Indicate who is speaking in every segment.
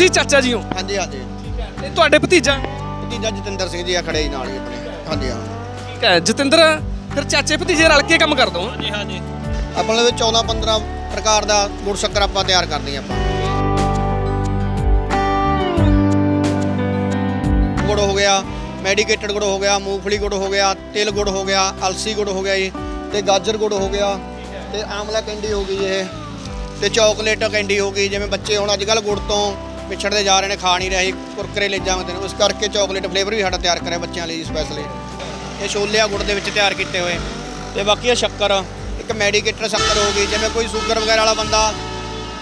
Speaker 1: ਤੁਸੀਂ ਚਾਚਾ ਜੀ ਹੋ?
Speaker 2: ਹਾਂਜੀ ਹਾਂਜੀ।
Speaker 1: ਤੇ ਤੁਹਾਡੇ ਭਤੀਜਾ?
Speaker 2: ਭਤੀਜਾ ਜਤਿੰਦਰ ਸਿੰਘ ਜੀ ਆ ਖੜੇ ਜੀ ਨਾਲ ਹੀ ਆਪਣੇ। ਹਾਂਜੀ ਹਾਂ।
Speaker 1: ਠੀਕ ਹੈ ਜਤਿੰਦਰ ਫਿਰ ਚਾਚੇ ਭਤੀਜੇ ਰਲ ਕੇ ਕੰਮ ਕਰਦੇ ਹੋ?
Speaker 2: ਹਾਂਜੀ ਹਾਂਜੀ। ਆਪਣੇ ਵਿੱਚ 14 15 ਪ੍ਰਕਾਰ ਦਾ ਗੁੜ ਸ਼ੱਕਰ ਆਪਾਂ ਤਿਆਰ ਕਰਦੇ ਹਾਂ ਆਪਾਂ। ਗੁੜ ਹੋ ਗਿਆ ਮੈਡੀਕੇਟਡ ਗੁੜ ਹੋ ਗਿਆ ਮੂੰਗਫਲੀ ਗੁੜ ਹੋ ਗਿਆ ਤਿਲ ਗੁੜ ਹੋ ਗਿਆ ਅਲਸੀ ਗੁੜ ਹੋ ਗਿਆ ਜੀ ਤੇ ਗਾਜਰ ਗੁੜ ਹੋ ਗਿਆ ਤੇ ਆਮਲਾ ਕੈਂਡੀ ਹੋ ਗਈ ਜੀ ਇਹ ਤੇ ਚਾਕਲੇਟ ਕੈਂਡੀ ਹੋ ਗਈ ਜਿਵੇਂ ਬੱਚੇ ਹੁਣ ਅੱਜ ਕੱਲ ਗੁੜ ਤੋਂ ਪਿਛੜਦੇ ਜਾ ਰਹੇ ਨੇ ਖਾ ਨਹੀਂ ਰਹੇ ਜੀ, ਕੁਰਕਰੇ ਲੈ ਜਾਂਦੇ ਨੇ ਉਸ ਕਰਕੇ ਚਾਕਲੇਟ ਫਲੇਵਰ ਵੀ ਸਾਡਾ ਤਿਆਰ ਕਰਿਆ ਬੱਚਿਆਂ ਲਈ ਸਪੈਸ਼ਲੀ ਇਹ ਛੋਲਿਆ ਗੁੜ ਦੇ ਵਿੱਚ ਤਿਆਰ ਕੀਤੇ ਹੋਏ। ਤੇ ਬਾਕੀ ਇਹ ਸ਼ੱਕਰ ਇੱਕ ਮੈਡੀਕੇਟਰ ਸ਼ੱਕਰ ਹੋ ਗਈ। ਜਿਵੇਂ ਕੋਈ ਸ਼ੂਗਰ ਵਗੈਰਾ ਵਾਲਾ ਬੰਦਾ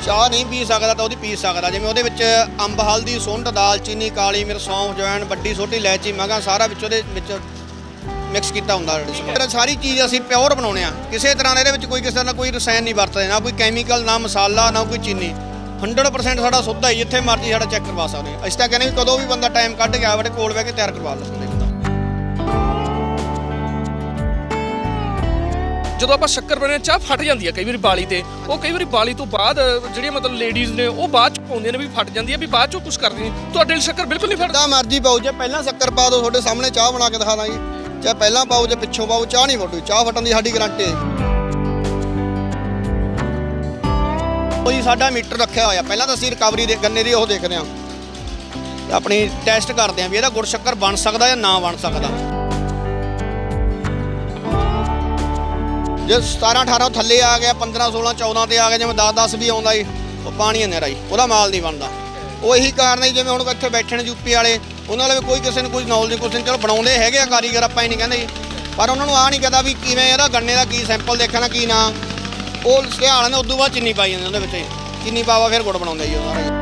Speaker 2: ਚਾਹ ਨਹੀਂ ਪੀ ਸਕਦਾ ਤਾਂ ਉਹਦੀ ਪੀ ਸਕਦਾ। ਜਿਵੇਂ ਉਹਦੇ ਵਿੱਚ ਅੰਬ ਹਲਦੀ ਸੁੰਡ ਦਾਲਚੀਨੀ ਕਾਲੀ ਮਿਰਚ ਸੌਂਫ ਜਵੈਣ ਵੱਡੀ ਛੋਟੀ ਇਲਾਇਚੀ ਮਗਾ ਸਾਰਾ ਵਿੱਚ ਉਹਦੇ ਵਿੱਚ ਮਿਕਸ ਕੀਤਾ ਹੁੰਦਾ ਹੈ ਸਾਰੀ ਚੀਜ਼ ਅਸੀਂ ਪਿਓਰ ਬਣਾਉਣੇ ਆ ਕਿਸੇ ਤਰ੍ਹਾਂ ਦਾ ਇਹਦੇ ਵਿੱਚ ਕੋਈ ਕਿਸੇ ਤਰ੍ਹਾਂ ਕੋਈ ਰਸਾਇਣ ਨਹੀਂ ਵਰਤਦੇ। ਨਾ ਕੋਈ ਕੈਮੀਕਲ ਨਾ ਮਸਾਲਾ ਨਾ ਕੋਈ ਚੀਨੀ। 100% ਸਾਡਾ ਸੁੱਧ ਹੈ ਜਿੱਥੇ ਮਰਜ਼ੀ ਸਾਡਾ ਚੈੱਕ ਕਰਵਾ ਸਕਦੇ ਹਾਂ। ਅਸੀਂ ਤਾਂ ਕਹਿੰਦੇ ਕਦੋਂ ਵੀ ਬੰਦਾ ਟਾਈਮ ਕੱਢ ਕੇ ਆਵੇ ਕੋਲ ਬਹਿ ਕੇ ਤਿਆਰ ਕਰਵਾ ਲਓ
Speaker 1: ਜਦੋਂ ਆਪਾਂ ਸ਼ੱਕਰ ਬਣਾਉਂਦੇ ਹਾਂ ਚਾਹ ਫਟ ਜਾਂਦੀ ਹੈ ਕਈ ਵਾਰੀ ਬਾਲੀ ਤੇ। ਉਹ ਕਈ ਵਾਰੀ ਬਾਲੀ ਤੋਂ ਬਾਅਦ ਜਿਹੜੀਆਂ ਮਤਲਬ ਲੇਡੀਜ਼ ਨੇ ਉਹ ਬਾਅਦ ਚ ਪਾਉਂਦੀਆਂ ਨੇ ਵੀ ਫਟ ਜਾਂਦੀ ਹੈ ਵੀ ਬਾਅਦ ਚੋਂ ਕੁਝ ਕਰਦੀ ਨਹੀਂ। ਤੁਹਾਡੇ ਲਈ ਸ਼ੱਕਰ ਬਿਲਕੁਲ ਨਹੀਂ ਫਟਦਾ।
Speaker 2: ਮਰਜ਼ੀ ਪਾਓ ਜੇ ਪਹਿਲਾਂ ਸ਼ੱਕਰ ਪਾ ਦਿਓ ਤੁਹਾਡੇ ਸਾਹਮਣੇ ਚਾਹ ਬਣਾ ਕੇ ਦਿਖਾ ਦਾਂਗੇ। ਚਾਹੇ ਪਹਿਲਾਂ ਪਾਓ ਜੇ ਪਿੱਛੋਂ ਪਾਓ ਚਾਹ ਨਹੀਂ ਫਟੂ ਚਾਹ ਫਟਣ ਦੀ ਸਾਡੀ ਗਾਰੰਟੀ ਹੈ ਸਾਡਾ ਮੀਟਰ ਰੱਖਿਆ ਹੋਇਆ। ਪਹਿਲਾਂ ਤਾਂ ਅਸੀਂ ਰਿਕਵਰੀ ਦੇ ਗੰਨੇ ਦੀ ਉਹ ਦੇਖਦੇ ਹਾਂ। ਆਪਣੀ ਟੈਸਟ ਕਰਦੇ ਹਾਂ ਵੀ ਇਹਦਾ ਗੁੜ ਸ਼ੱਕਰ ਬਣ ਸਕਦਾ ਜਾਂ ਨਾ ਬਣ ਸਕਦਾ। ਜੇ 17 18 ਥੱਲੇ ਆ ਗਿਆ 15 16 14 ਤੇ ਆ ਗਿਆ, ਜਿਵੇਂ 10 10 ਵੀ ਆਉਂਦਾ ਜੀ ਉਹ ਪਾਣੀ ਹਨੇਰਾ ਜੀ ਉਹਦਾ ਮਾਲ ਨਹੀਂ ਬਣਦਾ। ਉਹ ਇਹੀ ਕਾਰਨ ਹੈ ਜਿਵੇਂ ਹੁਣ ਇੱਥੇ ਬੈਠੇ ਨੇ ਯੂਪੀ ਵਾਲੇ, ਉਹਨਾਂ ਨਾਲ ਵੀ ਕੋਈ ਕਿਸੇ ਨੂੰ ਕੋਈ ਨੌਲੇਜ ਨਹੀਂ ਕੁਛ ਨਹੀਂ ਚਲੋ ਬਣਾਉਂਦੇ ਹੈਗੇ ਆ ਕਾਰੀਗਰ, ਆਪਾਂ ਹੀ ਨਹੀਂ ਕਹਿੰਦੇ ਜੀ। ਪਰ ਉਹਨਾਂ ਨੂੰ ਆ ਨਹੀਂ ਕਹਦਾ ਵੀ ਕਿਵੇਂ ਇਹਦਾ ਗੰਨੇ ਦਾ ਕੀ ਸੈਂਪਲ ਦੇਖਣਾ, ਕੀ ਨਾ। ਉਹ ਸਿਆਲ ਨੇ ਉਦੋਂ ਬਾਅਦ ਚੀਨੀ ਪਾਈ ਜਾਂਦੇ ਉਹਦੇ ਵਿੱਚ। ਚੀਨੀ ਪਾਵਾ ਫਿਰ ਗੁੜ ਬਣਾਉਂਦੇ ਜੀ ਉਹ ਸਾਰਾ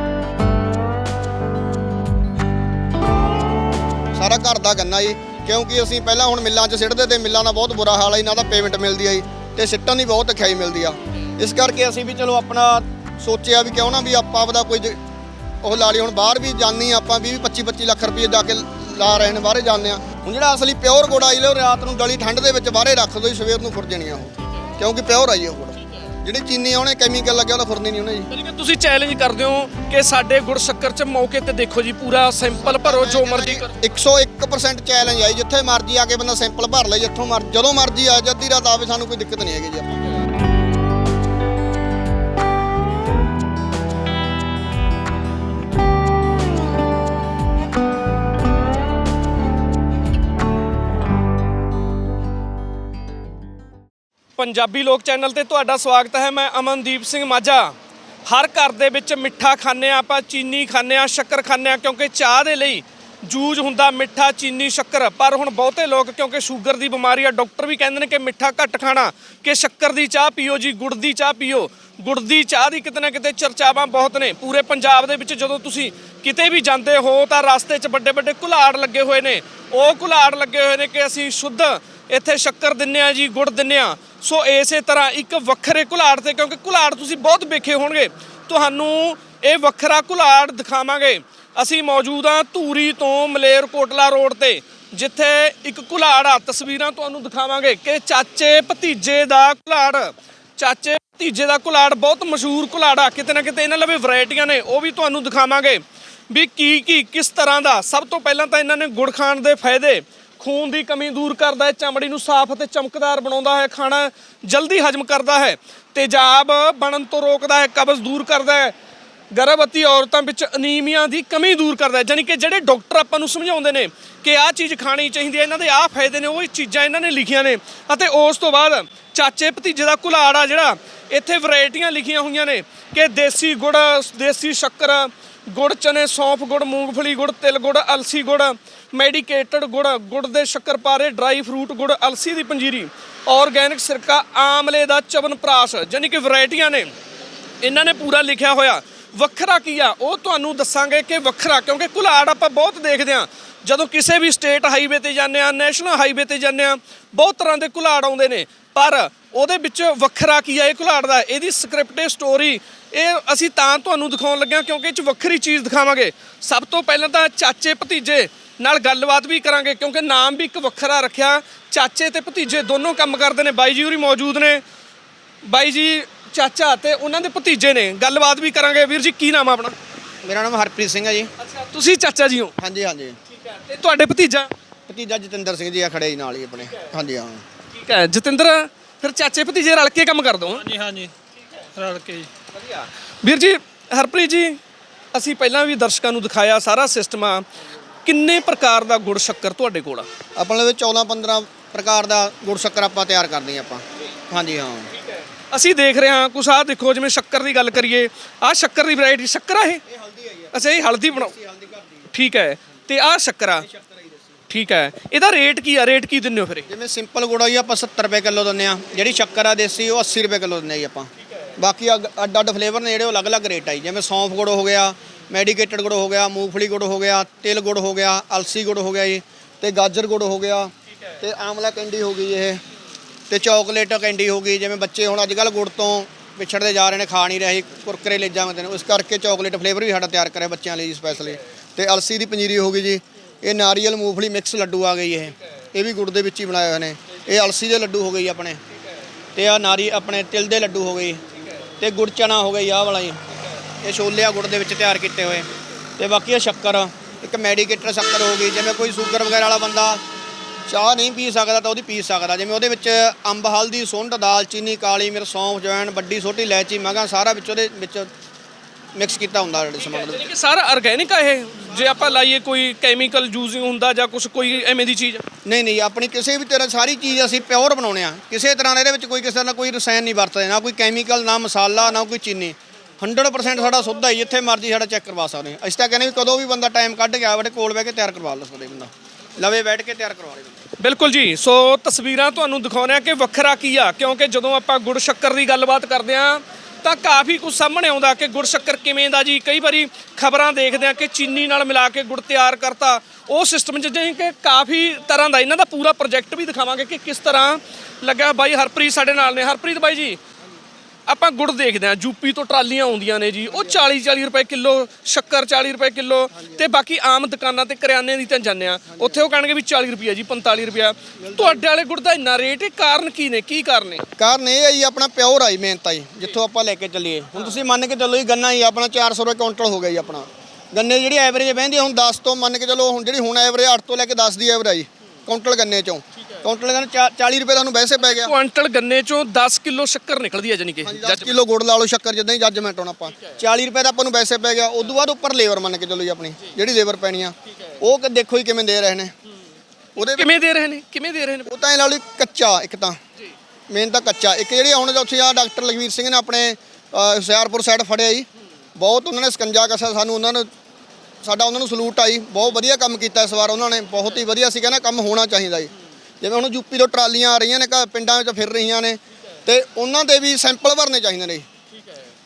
Speaker 2: ਸਾਰਾ ਘਰ ਦਾ ਗੰਨਾ ਜੀ, ਕਿਉਂਕਿ ਅਸੀਂ ਪਹਿਲਾਂ ਹੁਣ ਮਿੱਲਾਂ 'ਚ ਸਿੱਟਦੇ ਤੇ ਮਿੱਲਾਂ ਦਾ ਬਹੁਤ ਬੁਰਾ ਹਾਲ ਹੈ ਇਹਨਾਂ ਦਾ ਪੇਮੈਂਟ ਮਿਲਦੀ ਆ ਜੀ, ਤੇ ਸਿੱਟਣ ਦੀ ਬਹੁਤ ਅਖਿਆਈ ਮਿਲਦੀ ਆ। ਇਸ ਕਰਕੇ ਅਸੀਂ ਵੀ ਚਲੋ ਆਪਣਾ ਸੋਚਿਆ ਵੀ ਕਿਉਂ ਨਾ ਵੀ ਆਪਾਂ ਆਪਦਾ ਕੋਈ ਜ- ਉਹ ਲਾ ਲਈ ਹੁਣ ਬਾਹਰ ਵੀ ਜਾਂਦੀ ਆਪਾਂ 20 25 25 ਲੱਖ ਰੁਪਏ ਜਾ ਕੇ ਲਾ ਰਹੇ ਨੇ, ਬਾਹਰੇ ਜਾਂਦੇ ਆ। ਹੁਣ ਜਿਹੜਾ ਅਸਲੀ ਪਿਓਰ ਗੁੜ ਆਈ ਲੋ ਰਾਤ ਨੂੰ ਗਲੀ ਠੰਡ ਦੇ ਵਿੱਚ ਬਾਹਰੇ ਰੱਖ ਦੋ ਜੀ, ਸਵੇਰ ਨੂੰ ਫੁਰ ਜਾਣੀ ਆ ਉਹ, ਕਿਉਂਕਿ ਪਿਓਰ ਆਈ ਉਹ ਗੁੜ। ਜਿਹੜੀ ਚੀਨੀ ਉਹਨੇ ਕੈਮੀਕਲ ਲੱਗਿਆ ਉਹਦਾ ਫੁਰਨੀ ਨਹੀਂ ਉਹਨੇ ਜੀ।
Speaker 1: ਯਾਨੀ ਕਿ ਤੁਸੀਂ ਚੈਲੰਜ ਕਰਦੇ ਹੋ ਕਿ ਸਾਡੇ ਗੁੜ ਸ਼ੱਕਰ ਚ ਮੌਕੇ ਤੇ ਦੇਖੋ ਜੀ ਪੂਰਾ ਸਿੰਪਲ ਭਰੋ ਜੋ ਮਰਜ਼ੀ ਕਰੋ।
Speaker 2: 101% ਚੈਲੰਜ ਆਈ ਜਿੱਥੇ ਮਰਜ਼ੀ ਆ ਕੇ ਬੰਦਾ ਸੈਂਪਲ ਭਰ ਲੈ ਜਿੱਥੋਂ ਮਰ ਜਦੋਂ ਮਰਜ਼ੀ ਆ ਜੱਦੀ ਰਾਤ ਆਵੇ ਸਾਨੂੰ ਕੋਈ ਦਿੱਕਤ ਨਹੀਂ ਹੈਗੀ ਜੀ ਆਪਾਂ
Speaker 1: ਪੰਜਾਬੀ ਲੋਕ ਚੈਨਲ ਤੇ ਤੁਹਾਡਾ ਸਵਾਗਤ ਹੈ। ਮੈਂ ਅਮਨਦੀਪ ਸਿੰਘ ਮਾਝਾ। ਹਰ ਘਰ ਦੇ ਵਿੱਚ ਮਿੱਠਾ ਖਾਂਦੇ ਆ ਆਪਾਂ, ਚੀਨੀ ਖਾਂਦੇ ਆ ਸ਼ੱਕਰ ਖਾਂਦੇ ਆ ਕਿਉਂਕਿ ਚਾਹ ਦੇ ਲਈ ਜੂਜ ਹੁੰਦਾ ਮਿੱਠਾ, ਚੀਨੀ, ਸ਼ੱਕਰ। ਪਰ ਹੁਣ ਬਹੁਤੇ ਲੋਕ, ਕਿਉਂਕਿ ਸ਼ੂਗਰ ਦੀ ਬਿਮਾਰੀ ਆ, ਡਾਕਟਰ ਵੀ ਕਹਿੰਦੇ ਨੇ ਕਿ ਮਿੱਠਾ ਘੱਟ ਖਾਣਾ, ਕਿ ਸ਼ੱਕਰ ਦੀ ਚਾਹ ਪੀਓ ਜੀ, ਗੁੜ ਦੀ ਚਾਹ ਪੀਓ। ਗੁੜ ਦੀ ਚਾਹ ਦੀ ਕਿਤੇ ਨਾ ਕਿਤੇ ਚਰਚਾਵਾਂ ਬਹੁਤ ਨੇ। ਪੂਰੇ ਪੰਜਾਬ ਦੇ ਵਿੱਚ ਜਦੋਂ ਤੁਸੀਂ ਕਿਤੇ ਵੀ ਜਾਂਦੇ ਹੋ ਤਾਂ ਰਸਤੇ 'ਚ ਵੱਡੇ ਵੱਡੇ ਕੁਲਾੜ ਲੱਗੇ ਹੋਏ ਨੇ। ਉਹ ਕੁਲਾੜ ਲੱਗੇ ਹੋਏ ਨੇ ਕਿ ਅਸੀਂ ਸ਼ੁੱਧ ਇੱਥੇ ਸ਼ੱਕਰ ਦਿੰਨੇ ਆ ਜੀ, ਗੁੜ ਦਿੰਨੇ ਆ। ਸੋ ਇਸੇ ਤਰ੍ਹਾਂ ਇੱਕ ਵੱਖਰੇ ਘੁਲਾੜ ਤੇ, ਕਿਉਂਕਿ ਘੁਲਾੜ ਤੁਸੀਂ ਬਹੁਤ ਵੇਖੇ ਹੋਣਗੇ, ਤੁਹਾਨੂੰ ਇਹ ਵੱਖਰਾ ਕੁਲਾੜ ਦਿਖਾਵਾਂਗੇ। ਅਸੀਂ ਮੌਜੂਦ ਆ ਧੂਰੀ ਤੋਂ ਮਲੇਰਕੋਟਲਾ ਰੋਡ ਤੇ, ਜਿੱਥੇ ਇੱਕ ਘੁਲਾੜ ਆ, ਤਸਵੀਰਾਂ ਤੁਹਾਨੂੰ ਦਿਖਾਵਾਂਗੇ ਕਿ ਚਾਚੇ ਭਤੀਜੇ ਦਾ ਘੁਲਾੜ ਚਾਚੇ ਭਤੀਜੇ ਦਾ ਘੁਲਾੜ ਬਹੁਤ ਮਸ਼ਹੂਰ ਘੁਲਾੜ ਆ, ਕਿਤੇ ਨਾ ਕਿਤੇ ਇਹਨਾਂ ਲਵੇ ਵੈਰਾਈਟੀਆਂ ਨੇ, ਉਹ ਵੀ ਤੁਹਾਨੂੰ ਦਿਖਾਵਾਂਗੇ। ਵੀ ਕੀ ਕੀ, ਕਿਸ ਤਰ੍ਹਾਂ ਦਾ? ਸਭ ਤੋਂ ਪਹਿਲਾਂ ਤਾਂ ਇਹਨਾਂ ਨੇ ਗੁੜ ਖਾਣ ਦੇ ਫਾਇਦੇ ਖੂਨ ਦੀ ਕਮੀ ਦੂਰ ਕਰਦਾ ਹੈ, ਚਮੜੀ ਨੂੰ ਸਾਫ਼ ਅਤੇ ਚਮਕਦਾਰ ਬਣਾਉਂਦਾ ਹੈ, ਖਾਣਾ ਜਲਦੀ ਹਜਮ ਕਰਦਾ ਹੈ, ਤੇਜ਼ਾਬ ਬਣਨ ਤੋਂ ਰੋਕਦਾ ਹੈ, ਕਬਜ਼ ਦੂਰ ਕਰਦਾ ਹੈ, ਗਰਭਵਤੀ ਔਰਤਾਂ ਵਿੱਚ ਅਨੀਮੀਆ ਦੀ ਕਮੀ ਦੂਰ ਕਰਦਾ ਹੈ ਯਾਨੀ ਕਿ ਜਿਹੜੇ ਡਾਕਟਰ ਆਪਾਂ ਨੂੰ ਸਮਝਾਉਂਦੇ ਨੇ ਕਿ ਆਹ ਚੀਜ਼ ਖਾਣੀ ਚਾਹੀਦੀ ਹੈ, ਇਹਨਾਂ ਦੇ ਆਹ ਫਾਇਦੇ ਨੇ, ਉਹ ਚੀਜ਼ਾਂ ਇਹਨਾਂ ਨੇ ਲਿਖੀਆਂ ਨੇ ਅਤੇ ਉਸ ਤੋਂ ਬਾਅਦ ਚਾਚੇ ਭਤੀਜੇ ਦਾ ਕੁਲਾੜ ਆ ਜਿਹੜਾ, ਇੱਥੇ ਵੈਰਾਈਟੀਆਂ ਲਿਖੀਆਂ ਹੋਈਆਂ ਨੇ ਕਿ ਦੇਸੀ ਗੁੜ, ਦੇਸੀ ਸ਼ੱਕਰ ਗੁੜ ਚਨੇ, ਸੌਂਫ ਗੁੜ, ਮੂੰਗਫਲੀ ਗੁੜ, ਤਿਲ ਗੁੜ, ਅਲਸੀ ਗੁੜ, ਮੈਡੀਕੇਟਡ ਗੁੜ ਗੁੜ ਦੇ ਸ਼ੱਕਰਪਾਰੇ ਡਰਾਈ ਫਰੂਟ ਗੁੜ, ਅਲਸੀ ਦੀ ਪੰਜੀਰੀ, ਆਰਗੈਨਿਕ ਸਿਰਕਾ, ਆਮਲੇ ਦਾ ਚਵਨਪ੍ਰਾਸ਼ ਯਾਨੀ ਕਿ ਵੈਰਾਈਟੀਆਂ ਨੇ। ਇਹਨਾਂ ਨੇ ਪੂਰਾ ਲਿਖਿਆ ਹੋਇਆ। ਵੱਖਰਾ ਕੀ ਆ? ਉਹ ਤੁਹਾਨੂੰ ਦੱਸਾਂਗੇ ਕਿ ਵੱਖਰਾ, ਕਿਉਂਕਿ ਕੁਲਾੜ ਆਪਾਂ ਬਹੁਤ ਦੇਖਦੇ ਆ ਜਦੋਂ ਕਿਸੇ ਵੀ ਸਟੇਟ ਹਾਈਵੇ ਤੇ ਜਾਂਦੇ ਆ ਨੈਸ਼ਨਲ ਹਾਈਵੇ ਤੇ ਜਾਂਦੇ ਆ ਬਹੁਤ ਤਰ੍ਹਾਂ ਦੇ ਕੁਲਾੜ ਆਉਂਦੇ ਨੇ। ਪਰ ਉਹਦੇ ਵਿੱਚ ਵੱਖਰਾ ਕੀ ਆ? ਇਹ ਕੁਲਾੜ ਦਾ, ਇਹਦੀ ਸਕ੍ਰਿਪਟਡ ਸਟੋਰੀ ਇਹ ਅਸੀਂ ਤਾਂ ਤੁਹਾਨੂੰ ਦਿਖਾਉਣ ਲੱਗਿਆ ਕਿਉਂਕਿ ਇਹ ਚ ਵੱਖਰੀ ਚੀਜ਼ ਦਿਖਾਵਾਂਗੇ। ਸਭ ਤੋਂ ਪਹਿਲਾਂ ਤਾਂ ਚਾਚੇ ਭਤੀਜੇ ਨਾਲ ਗੱਲਬਾਤ ਵੀ ਕਰਾਂਗੇ ਕਿਉਂਕਿ ਨਾਮ ਵੀ ਇੱਕ ਵੱਖਰਾ ਰੱਖਿਆ। ਚਾਚੇ ਤੇ ਭਤੀਜੇ ਦੋਨੋਂ ਕੰਮ ਕਰਦੇ ਨੇ। ਬਾਈ ਜੀ ਹੋਰੀ ਮੌਜੂਦ ਨੇ। ਬਾਈ ਜੀ ਚਾਚਾ ਤੇ ਉਹਨਾਂ ਦੇ ਭਤੀਜੇ ਨੇ। ਗੱਲਬਾਤ ਵੀ ਕਰਾਂਗੇ। ਵੀਰ ਜੀ ਕੀ ਨਾਮ ਆ ਆਪਣਾ?
Speaker 2: ਮੇਰਾ ਨਾਮ ਹਰਪ੍ਰੀਤ ਸਿੰਘ ਹੈ ਜੀ।
Speaker 1: ਅੱਛਾ ਤੁਸੀਂ ਚਾਚਾ ਜੀ ਹੋ?
Speaker 2: ਹਾਂਜੀ ਹਾਂਜੀ।
Speaker 1: ਠੀਕ ਹੈ। ਤੇ ਤੁਹਾਡੇ ਭਤੀਜਾ?
Speaker 2: ਭਤੀਜਾ ਜਤਿੰਦਰ ਸਿੰਘ ਜੀ ਆ ਖੜੇ ਜੀ ਨਾਲ ਹੀ ਆਪਣੇ। ਹਾਂਜੀ ਹਾਂ।
Speaker 1: ਠੀਕ ਹੈ। ਜਤਿੰਦਰ ਫਿਰ ਚਾਚੇ ਭਤੀਜੇ ਰਲ ਕੇ ਕੰਮ ਕਰ ਦੋ
Speaker 3: ਹਾਂਜੀ ਹਾਂਜੀ। ਰਲ ਕੇ ਜੀ।
Speaker 1: ਵੀਰ ਜੀ ਹਰਪ੍ਰੀਤ ਜੀ ਅਸੀਂ ਪਹਿਲਾਂ ਵੀ ਦਰਸ਼ਕਾਂ ਨੂੰ ਦਿਖਾਇਆ ਸਾਰਾ ਸਿਸਟਮ ਆ। ਕਿੰਨੇ ਪ੍ਰਕਾਰ ਦਾ ਗੁੜ ਸ਼ੱਕਰ ਤੁਹਾਡੇ ਕੋਲ ਆ?
Speaker 2: ਆਪਣੇ ਵਿੱਚ 14 15 ਪ੍ਰਕਾਰ ਦਾ ਗੁੜ ਸ਼ੱਕਰ ਆਪਾਂ ਤਿਆਰ ਕਰਦੇ ਹਾਂ ਆਪਾਂ। ਹਾਂਜੀ ਹਾਂ।
Speaker 1: ਅਸੀਂ ਦੇਖ ਰਹੇ ਹਾਂ ਕੁਛ ਆਹ ਦੇਖੋ ਜਿਵੇਂ ਸ਼ੱਕਰ ਦੀ ਗੱਲ ਕਰੀਏ ਆਹ ਸ਼ੱਕਰ ਦੀ ਵੈਰਾਈਟੀ ਸ਼ੱਕਰ ਆ ਇਹ? ਅੱਛਾ ਇਹ ਹਲਦੀ ਬਣਾਓ। ਠੀਕ ਹੈ ਤੇ ਆਹ ਸ਼ੱਕਰ ਆ? ਠੀਕ ਹੈ ਇਹਦਾ ਰੇਟ ਕੀ ਆ? ਰੇਟ ਕੀ ਦਿੰਦੇ ਹੋ ਫਿਰ?
Speaker 2: ਜਿਵੇਂ ਸਿੰਪਲ ਗੁੜ ਆ ਜੀ ਆਪਾਂ 70 ਰੁਪਏ ਕਿਲੋ ਦਿੰਦੇ ਆ ਜਿਹੜੀ ਸ਼ੱਕਰ ਆ ਦੇਸੀ ਉਹ 80 ਰੁਪਏ ਕਿਲੋ ਦਿੰਦੇ ਆ ਜੀ ਆਪਾਂ। ਬਾਕੀ ਅੱਗ- ਅੱਡ ਅੱਡ ਫਲੇਵਰ ਨੇ ਜਿਹੜੇ ਉਹ ਅਲੱਗ-ਅਲੱਗ ਰੇਟ ਆ ਜੀ। ਜਿਵੇਂ ਸੌਂਫ ਗੁੜ ਹੋ ਗਿਆ ਮੈਡੀਕੇਟਡ ਗੁੜ ਹੋ ਗਿਆ ਮੂੰਗਫਲੀ ਗੁੜ ਹੋ ਗਿਆ ਤਿਲ ਗੁੜ ਹੋ ਗਿਆ ਅਲਸੀ ਗੁੜ ਹੋ ਗਿਆ ਜੀ ਤੇ ਗਾਜਰ ਗੁੜ ਹੋ ਗਿਆ ਤੇ ਆਮਲਾ ਕੈਂਡੀ ਹੋ ਗਈ ਇਹ ਤੇ ਚਾਕਲੇਟ ਕੈਂਡੀ ਹੋ ਗਈ। ਜਿਵੇਂ ਬੱਚੇ ਹੁਣ ਅੱਜ-ਕੱਲ ਗੁੜ ਤੋਂ ਵਿਛੜਦੇ ਜਾ ਰਹੇ ਨੇ ਖਾ ਨਹੀਂ ਰਹੇ ਜੀ, ਕੁਰਕਰੇ ਲੈ ਜਾਂਦੇ ਨੇ ਉਸ ਕਰਕੇ ਚਾਕਲੇਟ ਫਲੇਵਰ ਵੀ ਸਾਡਾ ਤਿਆਰ ਕਰਿਆ ਬੱਚਿਆਂ ਲਈ ਸਪੈਸ਼ਲੀ ਤੇ ਅਲਸੀ ਦੀ ਪੰਜੀਰੀ ਹੋ ਗਈ ਜੀ। ਇਹ ਨਾਰੀਅਲ ਮੂੰਗਫਲੀ ਮਿਕਸ ਲੱਡੂ ਆ ਗਈ ਇਹ। ਇਹ ਵੀ ਗੁੜ ਦੇ ਵਿੱਚ ਹੀ ਬਣਾਏ ਹੋਏ ਨੇ। ਇਹ ਅਲਸੀ ਦੇ ਲੱਡੂ ਹੋ ਗਏ ਜੀ ਆਪਣੇ। ਤੇ ਆ ਨਾਰੀ ਆਪਣੇ ਤਿਲ ਦੇ ਲੱਡੂ ਹੋ ਗਏ ਜੀ। ਤੇ ਗੁੜ ਚਨਾ ਹੋ ਗਈ ਆਹ ਵਾਲਾ ਜੀ ਇਹ ਛੋਲੇ ਆ ਗੁੜ ਦੇ ਵਿੱਚ ਤਿਆਰ ਕੀਤੇ ਹੋਏ। ਤੇ ਬਾਕੀ ਇਹ ਸ਼ੱਕਰ, ਇੱਕ ਮੈਡੀਕੇਟਰ ਸ਼ੱਕਰ ਹੋ ਗਈ। ਜਿਵੇਂ ਕੋਈ ਸ਼ੂਗਰ ਵਗੈਰਾ ਵਾਲਾ ਬੰਦਾ ਚਾਹ ਨਹੀਂ ਪੀ ਸਕਦਾ ਤਾਂ ਉਹਦੀ ਪੀ ਸਕਦਾ। ਜਿਵੇਂ ਉਹਦੇ ਵਿੱਚ ਅੰਬ, ਹਲਦੀ, ਸੁੰਡ, ਦਾਲਚੀਨੀ, ਕਾਲੀ ਮਿਰਚ, ਸੌਂਫ, ਜਵੈਣ, ਵੱਡੀ, ਛੋਟੀ ਇਲਾਇਚੀ, ਮਗਾ ਸਾਰਾ ਵਿੱਚ ਉਹਦੇ ਵਿੱਚ ਮਿਕਸ ਕੀਤਾ ਹੁੰਦਾ ਜਿਹੜੇ ਸਮਾਨ ਦੇ
Speaker 1: ਯਾਨੀ ਕਿ ਸਾਰਾ ਆਰਗੈਨਿਕ ਆ ਇਹ? ਜੇ ਆਪਾਂ ਲਾਈਏ ਕੋਈ ਕੈਮੀਕਲ ਯੂਜ਼ਿੰਗ ਹੁੰਦਾ ਜਾਂ ਕੁਝ ਕੋਈ ਐਵੇਂ ਦੀ ਚੀਜ਼?
Speaker 2: ਨਹੀਂ ਨਹੀਂ ਆਪਣੀ ਕਿਸੇ ਵੀ ਤਰ੍ਹਾਂ ਸਾਰੀ ਚੀਜ਼ ਅਸੀਂ ਪਿਓਰ ਬਣਾਉਣੇ ਆ। ਕਿਸੇ ਤਰ੍ਹਾਂ ਦਾ ਇਹਦੇ ਵਿੱਚ ਕੋਈ ਕਿਸੇ ਦਾ ਕੋਈ ਰਸਾਇਣ ਨਹੀਂ ਵਰਤਦੇ ਨਾ ਕੋਈ ਕੈਮੀਕਲ ਨਾ ਮਸਾਲਾ ਨਾ ਕੋਈ ਚੀਨੀ। 100% ਸਾਡਾ ਸੁੱਧ ਹੈ ਜਿੱਥੇ ਮਰਜ਼ੀ ਸਾਡਾ ਚੈੱਕ ਕਰਵਾ ਸਕਦੇ ਹਾਂ। ਅਸੀਂ ਤਾਂ ਕਹਿੰਦੇ ਵੀ ਕਦੋਂ ਵੀ ਬੰਦਾ ਟਾਈਮ ਕੱਢ ਕੇ ਆਵੇ ਕੋਲ ਬਹਿ ਕੇ ਤਿਆਰ ਕਰਵਾ ਲ ਸਕਦਾ ਬੰਦਾ। ਲਵੇ ਬੈਠ ਕੇ ਤਿਆਰ ਕਰਵਾ ਲੇ ਬੰਦਾ।
Speaker 1: ਬਿਲਕੁਲ ਜੀ। ਸੋ ਤਸਵੀਰਾਂ ਤੁਹਾਨੂੰ ਦਿਖਾਉਂਦੇ ਆ ਕਿ ਵੱਖਰਾ ਕੀ ਆ ਕਿਉਂਕਿ ਜਦੋਂ ਆਪਾਂ ਗੁੜ ਸ਼ੱਕਰ ਦੀ ਗੱਲਬਾਤ ਕਰਦੇ ਆ ਤਾਂ ਕਾਫੀ ਕੁਝ ਸਾਹਮਣੇ ਆਉਂਦਾ ਕਿ ਗੁੜ ਸ਼ੱਕਰ ਕਿਵੇਂ ਦਾ ਜੀ। ਕਈ ਵਾਰੀ ਖਬਰਾਂ ਦੇਖਦੇ ਆ ਕਿ ਚੀਨੀ ਨਾਲ ਮਿਲਾ ਕੇ ਗੁੜ ਤਿਆਰ ਕਰਤਾ। ਉਹ ਸਿਸਟਮ ਜਿਵੇਂ ਕਿ ਕਾਫੀ ਤਰ੍ਹਾਂ ਦਾ ਇਹਨਾਂ ਦਾ ਪੂਰਾ ਪ੍ਰੋਜੈਕਟ ਵੀ ਦਿਖਾਵਾਂਗੇ ਕਿ ਕਿਸ ਤਰ੍ਹਾਂ ਲੱਗਾ। ਬਾਈ ਹਰਪ੍ਰੀਤ ਸਾਡੇ ਨਾਲ ਨੇ। ਹਰਪ੍ਰੀਤ ਬਾਈ ਜੀ ਆਪਾਂ ਗੁੜ ਦੇਖਦੇ ਆ ਯੂਪੀ ਤੋਂ ਟਰਾਲੀਆਂ ਆਉਂਦੀਆਂ ਨੇ ਜੀ, ਉਹ 40 40 ਰੁਪਏ ਕਿਲੋ, ਸ਼ੱਕਰ 40 ਰੁਪਏ ਕਿਲੋ ਤੇ ਬਾਕੀ ਆਮ ਦੁਕਾਨਾਂ ਤੇ ਕਰਿਆਨੇ ਦੀ ਤਾਂ ਜਾਂਦੇ ਆ ਉੱਥੇ ਉਹ ਕਹਿਣਗੇ ਵੀ 40 ਰੁਪਏ ਜੀ 45 ਰੁਪਏ ਤੁਹਾਡੇ ਵਾਲੇ ਗੁੜ ਦਾ ਇੰਨਾ ਰੇਟ ਇਹ ਕਾਰਨ ਕੀ ਨੇ, ਕੀ ਕਾਰਨ ਨੇ?
Speaker 2: ਕਾਰਨ ਇਹ ਹੈ ਜੀ, ਆਪਣਾ ਪਿਓਰ ਆਈ ਮਿਹਨਤ ਆ ਜੀ, ਜਿੱਥੋਂ ਆਪਾਂ ਲੈ ਕੇ ਚੱਲੀਏ। ਹੁਣ ਤੁਸੀਂ ਮੰਨ ਕੇ ਚੱਲੋ ਜੀ, ਗੰਨਾ ਹੀ ਆਪਣਾ 400 ਰੁਪਏ ਕੁਇੰਟਲ ਹੋ ਗਿਆ ਜੀ ਆਪਣਾ। ਗੰਨੇ ਜਿਹੜੀ ਐਵਰੇਜ ਬਹਿੰਦੀ ਆ, ਹੁਣ 10 ਤੋਂ ਮੰਨ ਕੇ ਚੱਲੋ, ਹੁਣ ਜਿਹੜੀ ਹੁਣ ਐਵਰੇਜ 8 ਤੋਂ ਲੈ ਕੇ 10 ਦੀ ਐਵਰੇਜ ਕੁਇੰਟਲ ਗੰਨੇ ਚੋਂ। ਕੁਇੰਟਲ ਗੰਨੇ 40 ਰੁਪਏ ਤੁਹਾਨੂੰ ਵੈਸੇ ਪੈ ਗਿਆ।
Speaker 1: ਕੁਆਂਟਲ ਗੰਨੇ ਚੋਂ 10 ਕਿਲੋ ਸ਼ੱਕਰ ਨਿਕਲਦੀ ਹੈ ਜਾਨੀ ਕਿ
Speaker 2: 10 ਕਿਲੋ ਗੁੜ ਲਾ ਲਓ ਸ਼ੱਕਰ ਜਿੱਦਾਂ ਹੀ ਜੱਜਮੈਂਟ ਹੋਣਾ ਆਪਾਂ। 40 ਰੁਪਏ ਦਾ ਆਪਾਂ ਨੂੰ ਵੈਸੇ ਪੈ ਗਿਆ। ਉਦੋਂ ਬਾਅਦ ਉੱਪਰ ਲੇਬਰ ਮੰਨ ਕੇ ਚੱਲੋ ਜੀ ਆਪਣੀ ਜਿਹੜੀ ਲੇਬਰ ਪੈਣੀ ਆ। ਉਹ ਕਿ ਦੇਖੋ ਹੀ ਕਿਵੇਂ ਦੇ ਰਹੇ ਨੇ। ਉਹਦੇ ਵਿੱਚ
Speaker 1: ਕਿਵੇਂ ਦੇ ਰਹੇ ਨੇ? ਕਿਵੇਂ ਦੇ ਰਹੇ ਨੇ?
Speaker 2: ਉਹ ਤਾਂ ਇਹ ਲਾ ਲਓ ਜੀ ਕੱਚਾ ਇੱਕ ਤਾਂ। ਮੇਨ ਤਾਂ ਕੱਚਾ। ਇੱਕ ਜਿਹੜੀ ਹੁਣ ਉੱਥੇ ਆ ਡਾਕਟਰ ਲਖਵੀਰ ਸਿੰਘ ਨੇ ਆਪਣੇ ਹੁਸ਼ਿਆਰਪੁਰ ਸਾਈਡ ਫੜਿਆ ਜੀ। ਬਹੁਤ ਉਹਨਾਂ ਨੇ ਸਕੰਜਾ ਕਸਾ ਸਾਨੂੰ ਉਹਨਾਂ ਨੂੰ ਸਾਡਾ ਉਹਨਾਂ ਨੂੰ ਸਲੂਟ ਆਈ। ਬਹੁਤ ਵਧੀਆ ਕੰਮ ਕੀਤਾ ਇਸ ਵਾਰ ਉਹਨਾਂ ਨੇ। ਬਹੁਤ ਹੀ ਵਧੀਆ ਸੀ ਕਹਿੰਦਾ ਕੰਮ ਹੋਣਾ ਚਾਹੀਦਾ ਜੀ। ਜਿਵੇਂ ਹੁਣ ਯੂਪੀ ਤੋਂ ਟਰਾਲੀਆਂ ਆ ਰਹੀਆਂ ਨੇ ਘਰ ਪਿੰਡਾਂ ਵਿੱਚ ਫਿਰ ਰਹੀਆਂ ਨੇ ਤੇ ਉਹਨਾਂ ਦੇ ਵੀ ਸੈਂਪਲ ਭਰਨੇ ਚਾਹੀਦੇ ਨੇ।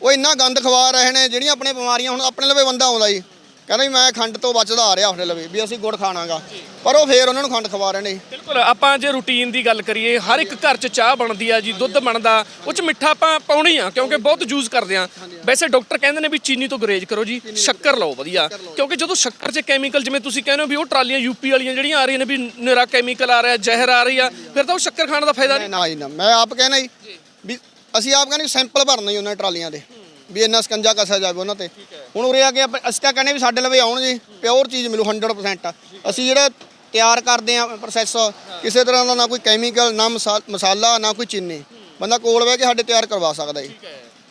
Speaker 2: ਉਹ ਇੰਨਾ ਗੰਦ ਖਵਾ ਰਹੇ ਨੇ ਜਿਹੜੀਆਂ ਆਪਣੇ ਬਿਮਾਰੀਆਂ ਹੁਣ ਆਪਣੇ ਲਵੇ ਬੰਦਾ ਆਉਂਦਾ ਜੀ। ਕਹਿੰਦਾ ਵੀ ਮੈਂ ਖੰਡ ਤੋਂ ਬਚਦਾ ਆ ਰਿਹਾ ਆਪਣੇ ਲਵੇ ਵੀ ਅਸੀਂ ਗੁੜ ਖਾਣਾਗਾ। ਪਰ ਉਹ ਫੇਰ ਉਹਨਾਂ ਨੂੰ ਖੰਡ ਖਵਾ ਰਹੇ ਨੇ। ਜੀ
Speaker 1: ਬਿਲਕੁਲ ਆਪਾਂ ਜੇ ਰੂਟੀਨ ਦੀ ਗੱਲ ਕਰੀਏ ਹਰ ਇੱਕ ਘਰ 'ਚ ਚਾਹ ਬਣਦੀ ਆ ਜੀ ਦੁੱਧ ਬਣਦਾ ਉਹ 'ਚ ਮਿੱਠਾ ਆਪਾਂ ਪਾਉਣੀ ਆ ਕਿਉਂਕਿ ਬਹੁਤ ਯੂਜ਼ ਕਰਦੇ ਆ। ਵੈਸੇ ਡਾਕਟਰ ਕਹਿੰਦੇ ਨੇ ਵੀ ਚੀਨੀ ਤੋਂ ਗੁਰੇਜ਼ ਕਰੋ ਜੀ ਸ਼ੱਕਰ ਲਓ ਵਧੀਆ। ਕਿਉਂਕਿ ਜਦੋਂ ਸ਼ੱਕਰ 'ਚ ਕੈਮੀਕਲ ਜਿਵੇਂ ਤੁਸੀਂ ਕਹਿੰਦੇ ਹੋ ਵੀ ਉਹ ਟਰਾਲੀਆਂ ਯੂਪੀ ਵਾਲੀਆਂ ਜਿਹੜੀਆਂ ਆ ਰਹੀਆਂ ਨੇ ਵੀ ਨਿਰਾ ਕੈਮੀਕਲ ਆ ਰਿਹਾ ਜ਼ਹਿਰ ਆ ਰਹੀ ਆ ਫਿਰ ਤਾਂ ਉਹ ਸ਼ੱਕਰ ਖਾਣ ਦਾ ਫਾਇਦਾ ਨਹੀਂ
Speaker 2: ਨਾ ਜੀ ਨਾ। ਮੈਂ ਆਪ ਕਹਿਣਾ ਜੀ ਵੀ ਅਸੀਂ ਆਪ ਕਹਿੰਦੇ ਸੈਂਪਲ ਭਰਨਾ ਹੀ ਉਹਨਾਂ ਟਰਾਲੀਆਂ ਦੇ। ਵੀ ਇੰਨਾ ਸਕੰਜਾ ਕਸਿਆ ਜਾਵੇ ਉਹਨਾਂ ਤੇ। ਹੁਣ ਉਰੇ ਆ ਕੇ ਆਪਾਂ- ਅਸੀਂ ਤਾਂ ਕਹਿੰਦੇ ਵੀ ਸਾਡੇ ਲਵੇ ਆਉਣ ਜੀ ਪਿਓਰ ਚੀਜ਼ ਮਿਲੂ 100% ਅਸੀਂ ਜਿਹੜਾ ਤਿਆਰ ਕਰਦੇ ਆ ਪ੍ਰੋਸੈਸ ਕਿਸੇ ਤਰ੍ਹਾਂ ਦਾ ਨਾ ਕੋਈ ਕੈਮੀਕਲ ਨਾ ਮਸਾ- ਮਸਾਲਾ ਨਾ ਕੋਈ ਚੀਨੀ। ਬੰਦਾ ਕੋਲ ਬਹਿ ਕੇ ਸਾਡੇ ਤਿਆਰ ਕਰਵਾ ਸਕਦਾ ਜੀ।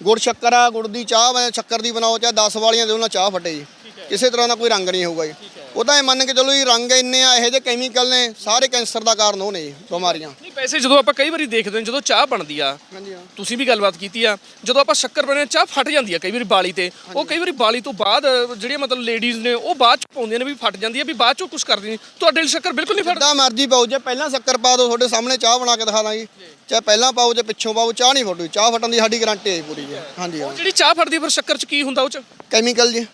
Speaker 2: ਗੁੜ ਸ਼ੱਕਰ ਆ ਗੁੜ ਦੀ ਚਾਹ ਵਾ ਸ਼ੱਕਰ ਦੀ ਬਣਾਓ ਚਾਹੇ 10 ਵਾਲੀਆਂ ਦੇ ਉਹਨਾਂ ਚਾਹ ਫਟੇ ਜੀ। ਕਿਸੇ ਤਰ੍ਹਾਂ ਦਾ ਕੋਈ ਰੰਗ ਨਹੀਂ ਹੋਊਗਾ ਜੀ। ਉਹ ਤਾਂ ਇਹ ਮੰਨ ਕੇ ਚਲੋ ਜੀ ਰੰਗ ਇੰਨੇ ਆ ਇਹੋ ਜਿਹੇ ਕੈਮੀਕਲ ਨੇ ਸਾਰੇ ਕੈਂਸਰ ਦਾ ਕਾਰਨ ਉਹ ਨੇ ਜੀ ਬਿਮਾਰੀਆਂ।
Speaker 1: ਨਹੀਂ ਵੈਸੇ ਜਦੋਂ ਆਪਾਂ ਕਈ ਵਾਰੀ ਦੇਖਦੇ ਹਾਂ ਜਦੋਂ ਚਾਹ ਬਣਦੀ ਆ
Speaker 2: ਹਾਂਜੀ ਹਾਂ।
Speaker 1: ਤੁਸੀਂ ਵੀ ਗੱਲਬਾਤ ਕੀਤੀ ਆ ਜਦੋਂ ਆਪਾਂ ਸ਼ੱਕਰ ਬਣਿਆ ਚਾਹ ਫਟ ਜਾਂਦੀ ਆ ਕਈ ਵਾਰੀ ਬਾਲੀ ਤੇ। ਉਹ ਕਈ ਵਾਰੀ ਬਾਲੀ ਤੋਂ ਬਾਅਦ ਜਿਹੜੀਆਂ ਮਤਲਬ ਲੇਡੀਜ਼ ਨੇ ਉਹ ਬਾਅਦ ਚ ਪਾਉਂਦੀਆਂ ਨੇ ਵੀ ਫਟ ਜਾਂਦੀ ਆ ਵੀ ਬਾਅਦ ਚੋਂ ਕੁਝ ਕਰਦੀ ਨਹੀਂ ਤੁਹਾਡੇ ਲਈ ਸ਼ੱਕਰ ਬਿਲਕੁਲ ਨਹੀਂ ਫਟਦਾ।
Speaker 2: ਜਿੱਦਾਂ ਮਰਜ਼ੀ ਪਾਓ ਜੇ ਪਹਿਲਾਂ ਸ਼ੱਕਰ ਪਾ ਦਿਓ ਤੁਹਾਡੇ ਸਾਹਮਣੇ ਚਾਹ ਬਣਾ ਕੇ ਦਿਖਾ ਦਾਂ ਜੀ। ਚਾਹੇ ਪਹਿਲਾਂ ਪਾਓ ਜੇ ਪਿੱਛੋਂ ਪਾਓ ਚਾਹ ਨਹੀਂ ਫਟੂ ਚਾਹ ਫਟਣ ਦੀ ਸਾਡੀ ਗਾਰੰਟੀ ਹੈ ਜੀ ਪੂਰੀ ਜੀ। ਹਾਂਜੀ ਹਾਂ।
Speaker 1: ਜਿਹੜੀ ਚਾਹ ਫਟਦੀ ਆ, ਫਿਰ ਸ਼ੱਕਰ ਚ ਕੀ ਹੁੰਦਾ ਉਹ ਚ?
Speaker 2: ਕੈਮੀਕਲ ਜੀ।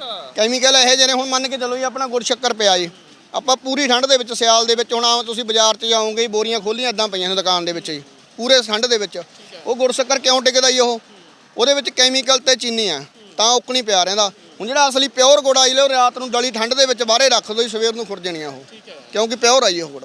Speaker 1: ਅੱਛਾ
Speaker 2: ਕੈਮੀਕਲ ਇਹੋ ਜਿਹੇ ਨੇ ਹੁਣ ਮੰਨ ਕੇ ਚੱਲੋ ਜੀ ਆਪਣਾ ਗੁੜ ਸ਼ੱਕਰ ਪਿਆ ਜੀ। ਆਪਾਂ ਪੂਰੀ ਠੰਡ ਦੇ ਵਿੱਚ ਸਿਆਲ ਦੇ ਵਿੱਚ ਹੁਣ ਆਮ ਤੁਸੀਂ ਬਾਜ਼ਾਰ 'ਚ ਜਾਓਗੇ ਜੀ, ਬੋਰੀਆਂ ਖੋਲੀਆਂ ਇਦਾਂ ਪਈਆਂ ਨੇ ਦੁਕਾਨ ਦੇ ਵਿੱਚ ਜੀ ਪੂਰੇ ਠੰਡ ਦੇ ਵਿੱਚ। ਉਹ ਗੁੜ ਸ਼ੱਕਰ ਕਿਉਂ ਟਿਕਦਾ ਜੀ ਉਹ? ਉਹਦੇ ਵਿੱਚ ਕੈਮੀਕਲ ਤੇ ਚੀਨੀ ਆ ਤਾਂ ਉਕਣੀ ਪਿਆ ਰਹਿੰਦਾ। ਹੁਣ ਜਿਹੜਾ ਅਸਲੀ ਪਿਓਰ ਗੁੜ ਆਈ ਲਓ ਰਾਤ ਨੂੰ ਡਲੀ ਠੰਡ ਦੇ ਵਿੱਚ ਬਾਹਰੇ ਰੱਖ ਦਿਓ ਜੀ ਸਵੇਰ ਨੂੰ ਖੁਰ ਜਾਣੀ ਆ ਉਹ। ਕਿਉਂਕਿ ਪਿਓਰ ਆਈ ਉਹ ਗੁੜ।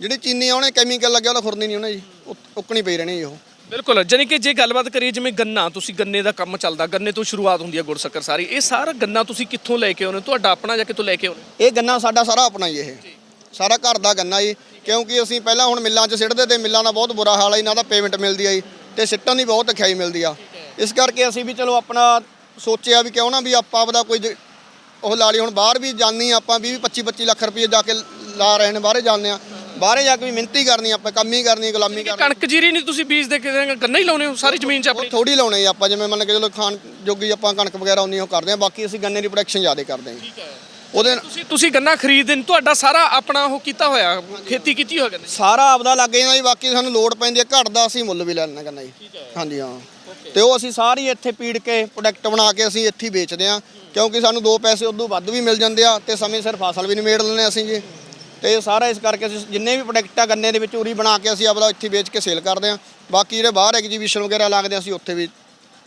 Speaker 2: ਜਿਹੜੀ ਚੀਨੀ ਆ ਉਹਨੇ ਕੈਮੀਕਲ ਲੱਗਿਆ ਉਹਦਾ ਖੁਰਨੀ ਨਹੀਂ ਉਹਨੇ ਜੀ ਉ- ਉਕਣੀ ਪਈ ਰਹਿਣੀ ਜੀ ਉਹ।
Speaker 1: ਬਿਲਕੁਲ ਜਾਨੀ ਕਿ ਜੇ ਗੱਲਬਾਤ ਕਰੀਏ ਜਿਵੇਂ ਗੰਨਾ, ਤੁਸੀਂ ਗੰਨੇ ਦਾ ਕੰਮ ਚੱਲਦਾ, ਗੰਨੇ ਤੋਂ ਸ਼ੁਰੂਆਤ ਹੁੰਦੀ ਹੈ ਗੁੜਸੱਕਰ ਸਾਰੀ, ਇਹ ਸਾਰਾ ਗੰਨਾ ਤੁਸੀਂ ਕਿੱਥੋਂ ਲੈ ਕੇ ਆਉਂਦੇ ਹੋ? ਤੁਹਾਡਾ ਆਪਣਾ ਜਾਂ ਕਿੱਥੋਂ ਲੈ ਕੇ ਆਉਂਦੇ
Speaker 2: ਇਹ ਗੰਨਾ ਸਾਡਾ ਸਾਰਾ ਆਪਣਾ ਹੀ ਇਹ। ਸਾਰਾ ਘਰ ਦਾ ਗੰਨਾ ਜੀ, ਕਿਉਂਕਿ ਅਸੀਂ ਪਹਿਲਾਂ ਹੁਣ ਮਿੱਲਾਂ 'ਚ ਸਿੱਟਦੇ ਤੇ ਮਿੱਲਾਂ ਦਾ ਬਹੁਤ ਬੁਰਾ ਹਾਲ ਹੈ, ਇਹਨਾਂ ਦਾ ਪੇਮੈਂਟ ਮਿਲਦੀ ਹੈ ਜੀ, ਤੇ ਸਿੱਟਣ ਦੀ ਬਹੁਤ ਅਖਿਆਈ ਮਿਲਦੀ ਆ। ਇਸ ਕਰਕੇ ਅਸੀਂ ਵੀ ਚਲੋ ਆਪਣਾ ਸੋਚਿਆ ਵੀ ਕਿਉਂ ਨਾ ਵੀ ਆਪਾਂ ਆਪਦਾ ਕੋਈ ਜ- ਉਹ ਲਾ ਲਈ ਹੁਣ ਬਾਹਰ ਵੀ ਜਾਂਦੀ ਆਪਾਂ 20 25 25 ਲੱਖ ਰੁਪਏ ਜਾ ਕੇ ਲਾ ਰਹੇ ਨੇ, ਬਾਹਰੇ ਜਾਂਦੇ ਆ ਬਾਹਰੇ ਜਾ ਕੇ ਵੀ ਮਿਹਨਤੀ ਕਰਨੀ ਆਪਾਂ ਕੰਮ ਹੀ ਕਰਨੀ ਗੁਲਾਮੀ ਕਰਨੀ।
Speaker 1: ਕਣਕ ਜੀਰੀ ਨਹੀਂ ਤੁਸੀਂ ਬੀਜਦੇ ਕਿਤੇ ਗੰਨਾ ਹੀ ਲਾਉਨੇ ਹੋ ਸਾਰੀ ਜ਼ਮੀਨ 'ਚ ਆਪਣੀ?
Speaker 2: ਥੋੜੀ ਲਾਉਣੇ ਜੀ ਆਪਾਂ ਜਿਵੇਂ ਮੰਨ ਕੇ ਚਲੋ ਖਾਣ ਜੋਗੀ ਆਪਾਂ ਕਣਕ ਵਗੈਰਾ ਉਨੀ ਉਹ ਕਰਦੇ ਆ ਬਾਕੀ ਅਸੀਂ ਗੰਨੇ ਦੀ ਪ੍ਰੋਡਕਸ਼ਨ ਜ਼ਿਆਦਾ ਕਰਦੇ ਆ। ਜੀ ਉਹਦੇ
Speaker 1: ਤੁਸੀਂ ਤੁਸੀਂ ਗੰਨਾ ਖਰੀਦਦੇ ਨਹੀਂ ਤੁਹਾਡਾ ਸਾਰਾ ਆਪਣਾ ਉਹ ਕੀਤਾ ਹੋਇਆ ਖੇਤੀ ਕੀਤੀ ਹੋਇਆ ਗੰਨੇ
Speaker 2: ਸਾਰਾ ਆਪਦਾ ਲੱਗ ਜਾਂਦਾ ਜੀ ਬਾਕੀ ਸਾਨੂੰ ਲੋਡ ਪੈਂਦੀ ਹੈ ਘੱਟ ਦਾ ਅਸੀਂ ਮੁੱਲ ਵੀ ਲੈ ਲੈਣਾ ਕਰਨਾ ਜੀ। ਹਾਂਜੀ ਹਾਂ। ਤੇ ਉਹ ਅਸੀਂ ਸਾਰੀ ਇੱਥੇ ਪੀੜ ਕੇ ਪ੍ਰੋਡਕਟ ਬਣਾ ਕੇ ਅਸੀਂ ਇੱਥੇ ਹੀ ਵੇਚਦੇ ਆ ਕਿਉਂਕਿ ਸਾਨੂੰ ਦੋ ਪੈਸੇ ਉਦੋਂ ਵੱਧ ਵੀ ਮਿਲ ਜਾਂਦੇ ਆ ਤੇ ਸਮੇਂ ਸਿਰ ਫਸਲ ਵੀ ਨਿਮੇੜ ਲੈਂਦੇ ਅਸੀਂ ਜੀ। ਤੇ ਇਹ ਸਾਰਾ ਇਸ ਕਰਕੇ ਅਸੀਂ ਜਿੰਨੇ ਵੀ ਪ੍ਰੋਡਕਟ ਆ ਗੰਨੇ ਦੇ ਵਿੱਚ ਉਰੀ ਬਣਾ ਕੇ ਅਸੀਂ ਆਪਦਾ ਇੱਥੇ ਵੇਚ ਕੇ ਸੇਲ ਕਰਦੇ ਆ ਬਾਕੀ ਜਿਹੜੇ ਬਾਹਰ ਐਗਜੀਬਿਸ਼ਨ ਵਗੈਰਾ ਲੱਗਦੇ ਅਸੀਂ ਉੱਥੇ ਵੀ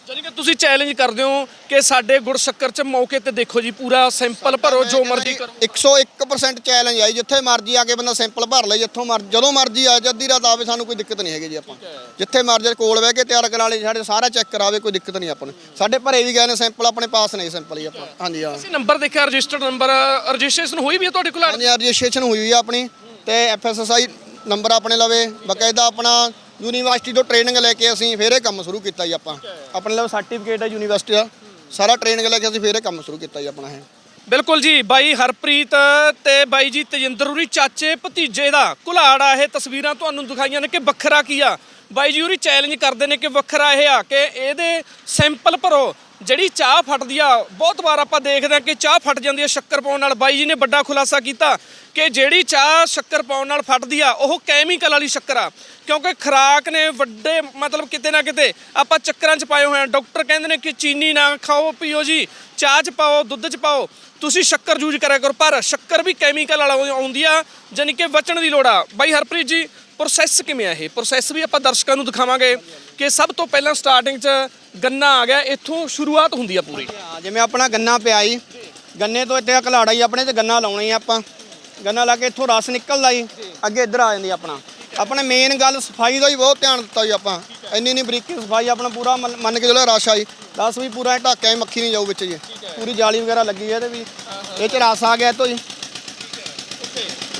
Speaker 1: ਜਾਨੀ ਕਿ ਤੁਸੀਂ ਚੈਲੰਜ ਕਰਦੇ ਹੋ ਕਿ ਸਾਡੇ ਗੁੜ ਸ਼ੱਕਰ 'ਚ ਮੌਕੇ ਤੇ ਦੇਖੋ ਜੀ ਪੂਰਾ ਸਿੰਪਲ ਭਰੋ ਜੋ ਮਰਜ਼ੀ ਕਰੋ।
Speaker 2: 101% ਚੈਲੰਜ ਆਈ ਜਿੱਥੇ ਮਰਜ਼ੀ ਆ ਕੇ ਬੰਦਾ ਸੈਂਪਲ ਭਰ ਲੈ ਜਿੱਥੋਂ ਮਰ ਜਦੋਂ ਮਰਜ਼ੀ ਆ ਜੱਦੀ ਰਾਤ ਆਵੇ ਸਾਨੂੰ ਕੋਈ ਦਿੱਕਤ ਨਹੀਂ ਹੈਗੀ ਜੀ ਆਪਾਂ। ਜਿੱਥੇ ਮਰਜ਼ੀ ਕੋਲ ਬਹਿ ਕੇ ਤਿਆਰ ਕਰਾ ਲਈ ਸਾਡੇ ਸਾਰਾ ਚੈੱਕ ਕਰਾਵੇ ਕੋਈ ਦਿੱਕਤ ਨਹੀਂ ਆਪਾਂ ਨੂੰ। ਸਾਡੇ ਭਰੇ ਵੀ ਗਏ ਨੇ ਸੈਂਪਲ ਆਪਣੇ ਪਾਸ ਨਹੀਂ ਸੈਂਪਲ ਹੀ ਆਪਾਂ। ਹਾਂਜੀ ਹਾਂ।
Speaker 1: ਅਸੀਂ ਨੰਬਰ ਦੇਖਿਆ ਰਜਿਸਟਰਡ ਨੰਬਰ ਰਜਿਸਟ੍ਰੇਸ਼ਨ ਹੋਈ ਵੀ ਹੈ ਤੁਹਾਡੇ ਕੋਲ?
Speaker 2: ਹਾਂਜੀ ਰਜਿਸਟ੍ਰੇਸ਼ਨ ਹੋਈ ਹੋਈ ਆ ਆਪਣੀ ਤੇ ਐਫਐਸਐਸਆਈ ਨੰਬਰ ਆਪਣੇ ਲਵੇ, ਬਕਾਇਦਾ ਆਪਣਾ ਯੂਨੀਵਰਸਿਟੀ ਤੋਂ ਟ੍ਰੇਨਿੰਗ ਲੈ ਕੇ ਅਸੀਂ ਫਿਰ ਇਹ ਕੰਮ ਸ਼ੁਰੂ ਕੀਤਾ ਜੀ ਆਪਾਂ। ਆਪਣੇ ਲਵੇ ਸਰਟੀਫਿਕੇਟ ਹੈ ਯੂਨੀਵਰਸਿਟੀ ਦਾ, ਸਾਰਾ ਟ੍ਰੇਨਿੰਗ ਲੈ ਕੇ ਅਸੀਂ ਫਿਰ ਇਹ ਕੰਮ ਸ਼ੁਰੂ ਕੀਤਾ ਜੀ ਆਪਣਾ ਇਹ।
Speaker 1: ਬਿਲਕੁਲ ਜੀ, ਬਾਈ ਹਰਪ੍ਰੀਤ ਤੇ ਬਾਈ ਜੀ ਤੇਜਿੰਦਰ ਉਰੀ ਚਾਚੇ ਭਤੀਜੇ ਦਾ ਕੁਲਾੜ ਆ ਇਹ ਤਸਵੀਰਾਂ ਤੁਹਾਨੂੰ ਦਿਖਾਈਆਂ ਨੇ ਕਿ ਵੱਖਰਾ ਕੀ ਆ। ਬਾਈ ਜੀ ਉਰੀ ਚੈਲੰਜ ਕਰਦੇ ਨੇ ਕਿ ਵੱਖਰਾ ਇਹ ਆ ਕਿ ਇਹਦੇ ਸੈਂਪਲ ਭਰੋ ਜਿਹੜੀ ਚਾਹ ਫਟਦੀ ਆ, ਬਹੁਤ ਵਾਰ ਆਪਾਂ ਦੇਖਦੇ ਆ ਕਿ ਚਾਹ ਫਟ ਜਾਂਦੀ ਆ ਸ਼ੱਕਰ ਪਾਉਣ ਨਾਲ। ਬਾਈ ਜੀ ਨੇ ਵੱਡਾ ਖੁਲਾਸਾ ਕੀਤਾ ਕਿ ਜਿਹੜੀ ਚਾਹ ਸ਼ੱਕਰ ਪਾਉਣ ਨਾਲ ਫਟਦੀ ਆ, ਉਹ ਕੈਮੀਕਲ ਵਾਲੀ ਸ਼ੱਕਰ ਆ। ਕਿਉਂਕਿ ਖਰਾਕ ਨੇ ਵੱਡੇ, ਮਤਲਬ ਕਿਤੇ ਨਾ ਕਿਤੇ ਆਪਾਂ ਚੱਕਰਾਂ 'ਚ ਪਾਏ ਹੋਏ ਆ। ਡਾਕਟਰ ਕਹਿੰਦੇ ਨੇ ਕਿ ਚੀਨੀ ਨਾ ਖਾਓ, ਪੀਓ ਜੀ। ਚਾਹ 'ਚ ਪਾਓ, ਦੁੱਧ 'ਚ ਪਾਓ, ਤੁਸੀਂ ਸ਼ੱਕਰ ਯੂਜ਼ ਕਰਿਆ ਕਰੋ। ਪਰ ਸ਼ੱਕਰ ਵੀ ਕੈਮੀਕਲ ਵਾਲਾ ਆਉਂਦੀ ਆ ਜਾਨੀ ਕਿ ਬਚਣ ਦੀ ਲੋੜ ਆ। ਬਾਈ ਹਰਪ੍ਰੀਤ ਜੀ ਪ੍ਰੋਸੈਸ ਕਿਵੇਂ ਆ ਇਹ? ਪ੍ਰੋਸੈਸ ਵੀ ਆਪਾਂ ਦਰਸ਼ਕਾਂ ਨੂੰ ਦਿਖਾਵਾਂਗੇ ਕਿ ਸਭ ਤੋਂ ਪਹਿਲਾਂ ਸਟਾਰਟਿੰਗ 'ਚ ਗੰਨਾ ਆ ਗਿਆ ਇੱਥੋਂ ਸ਼ੁਰੂਆਤ ਹੁੰਦੀ ਆ ਪੂਰੀ।
Speaker 2: ਹਾਂ, ਜਿਵੇਂ ਆਪਣਾ ਗੰਨਾ ਪਿਆ ਜੀ ਗੰਨੇ ਤੋਂ ਇੱਥੇ ਘਲਾੜਾ ਹੀ ਆਪਣੇ ਤੇ ਗੰਨਾ ਲਾਉਣਾ ਹੀ ਆਪਾਂ। ਗੰਨਾ ਲਾ ਕੇ ਇੱਥੋਂ ਰਸ ਨਿਕਲਦਾ ਜੀ ਅੱਗੇ ਇੱਧਰ ਆ ਜਾਂਦੀ ਆਪਣਾ। ਆਪਣੇ ਮੇਨ ਗੱਲ ਸਫ਼ਾਈ ਦਾ ਹੀ ਬਹੁਤ ਧਿਆਨ ਦਿੱਤਾ ਜੀ ਆਪਾਂ। ਇੰਨੀ ਨਹੀਂ ਬਰੀਕੀ ਸਫ਼ਾਈ ਆਪਣਾ ਪੂਰਾ ਮੰਨ ਮੰਨ ਕੇ ਚਲੋ ਰਸ ਆ ਜੀ। ਰਸ ਵੀ ਪੂਰਾ ਢਾਕਿਆ ਮੱਖੀ ਨਹੀਂ ਜਾਊ ਵਿੱਚ ਜੀ। ਪੂਰੀ ਜਾਲੀ ਵਗੈਰਾ ਲੱਗੀ ਹੈ ਇਹਦੇ ਵੀ। ਇਹ ਚ ਰਸ ਆ ਗਿਆ ਇੱਥੋਂ ਜੀ।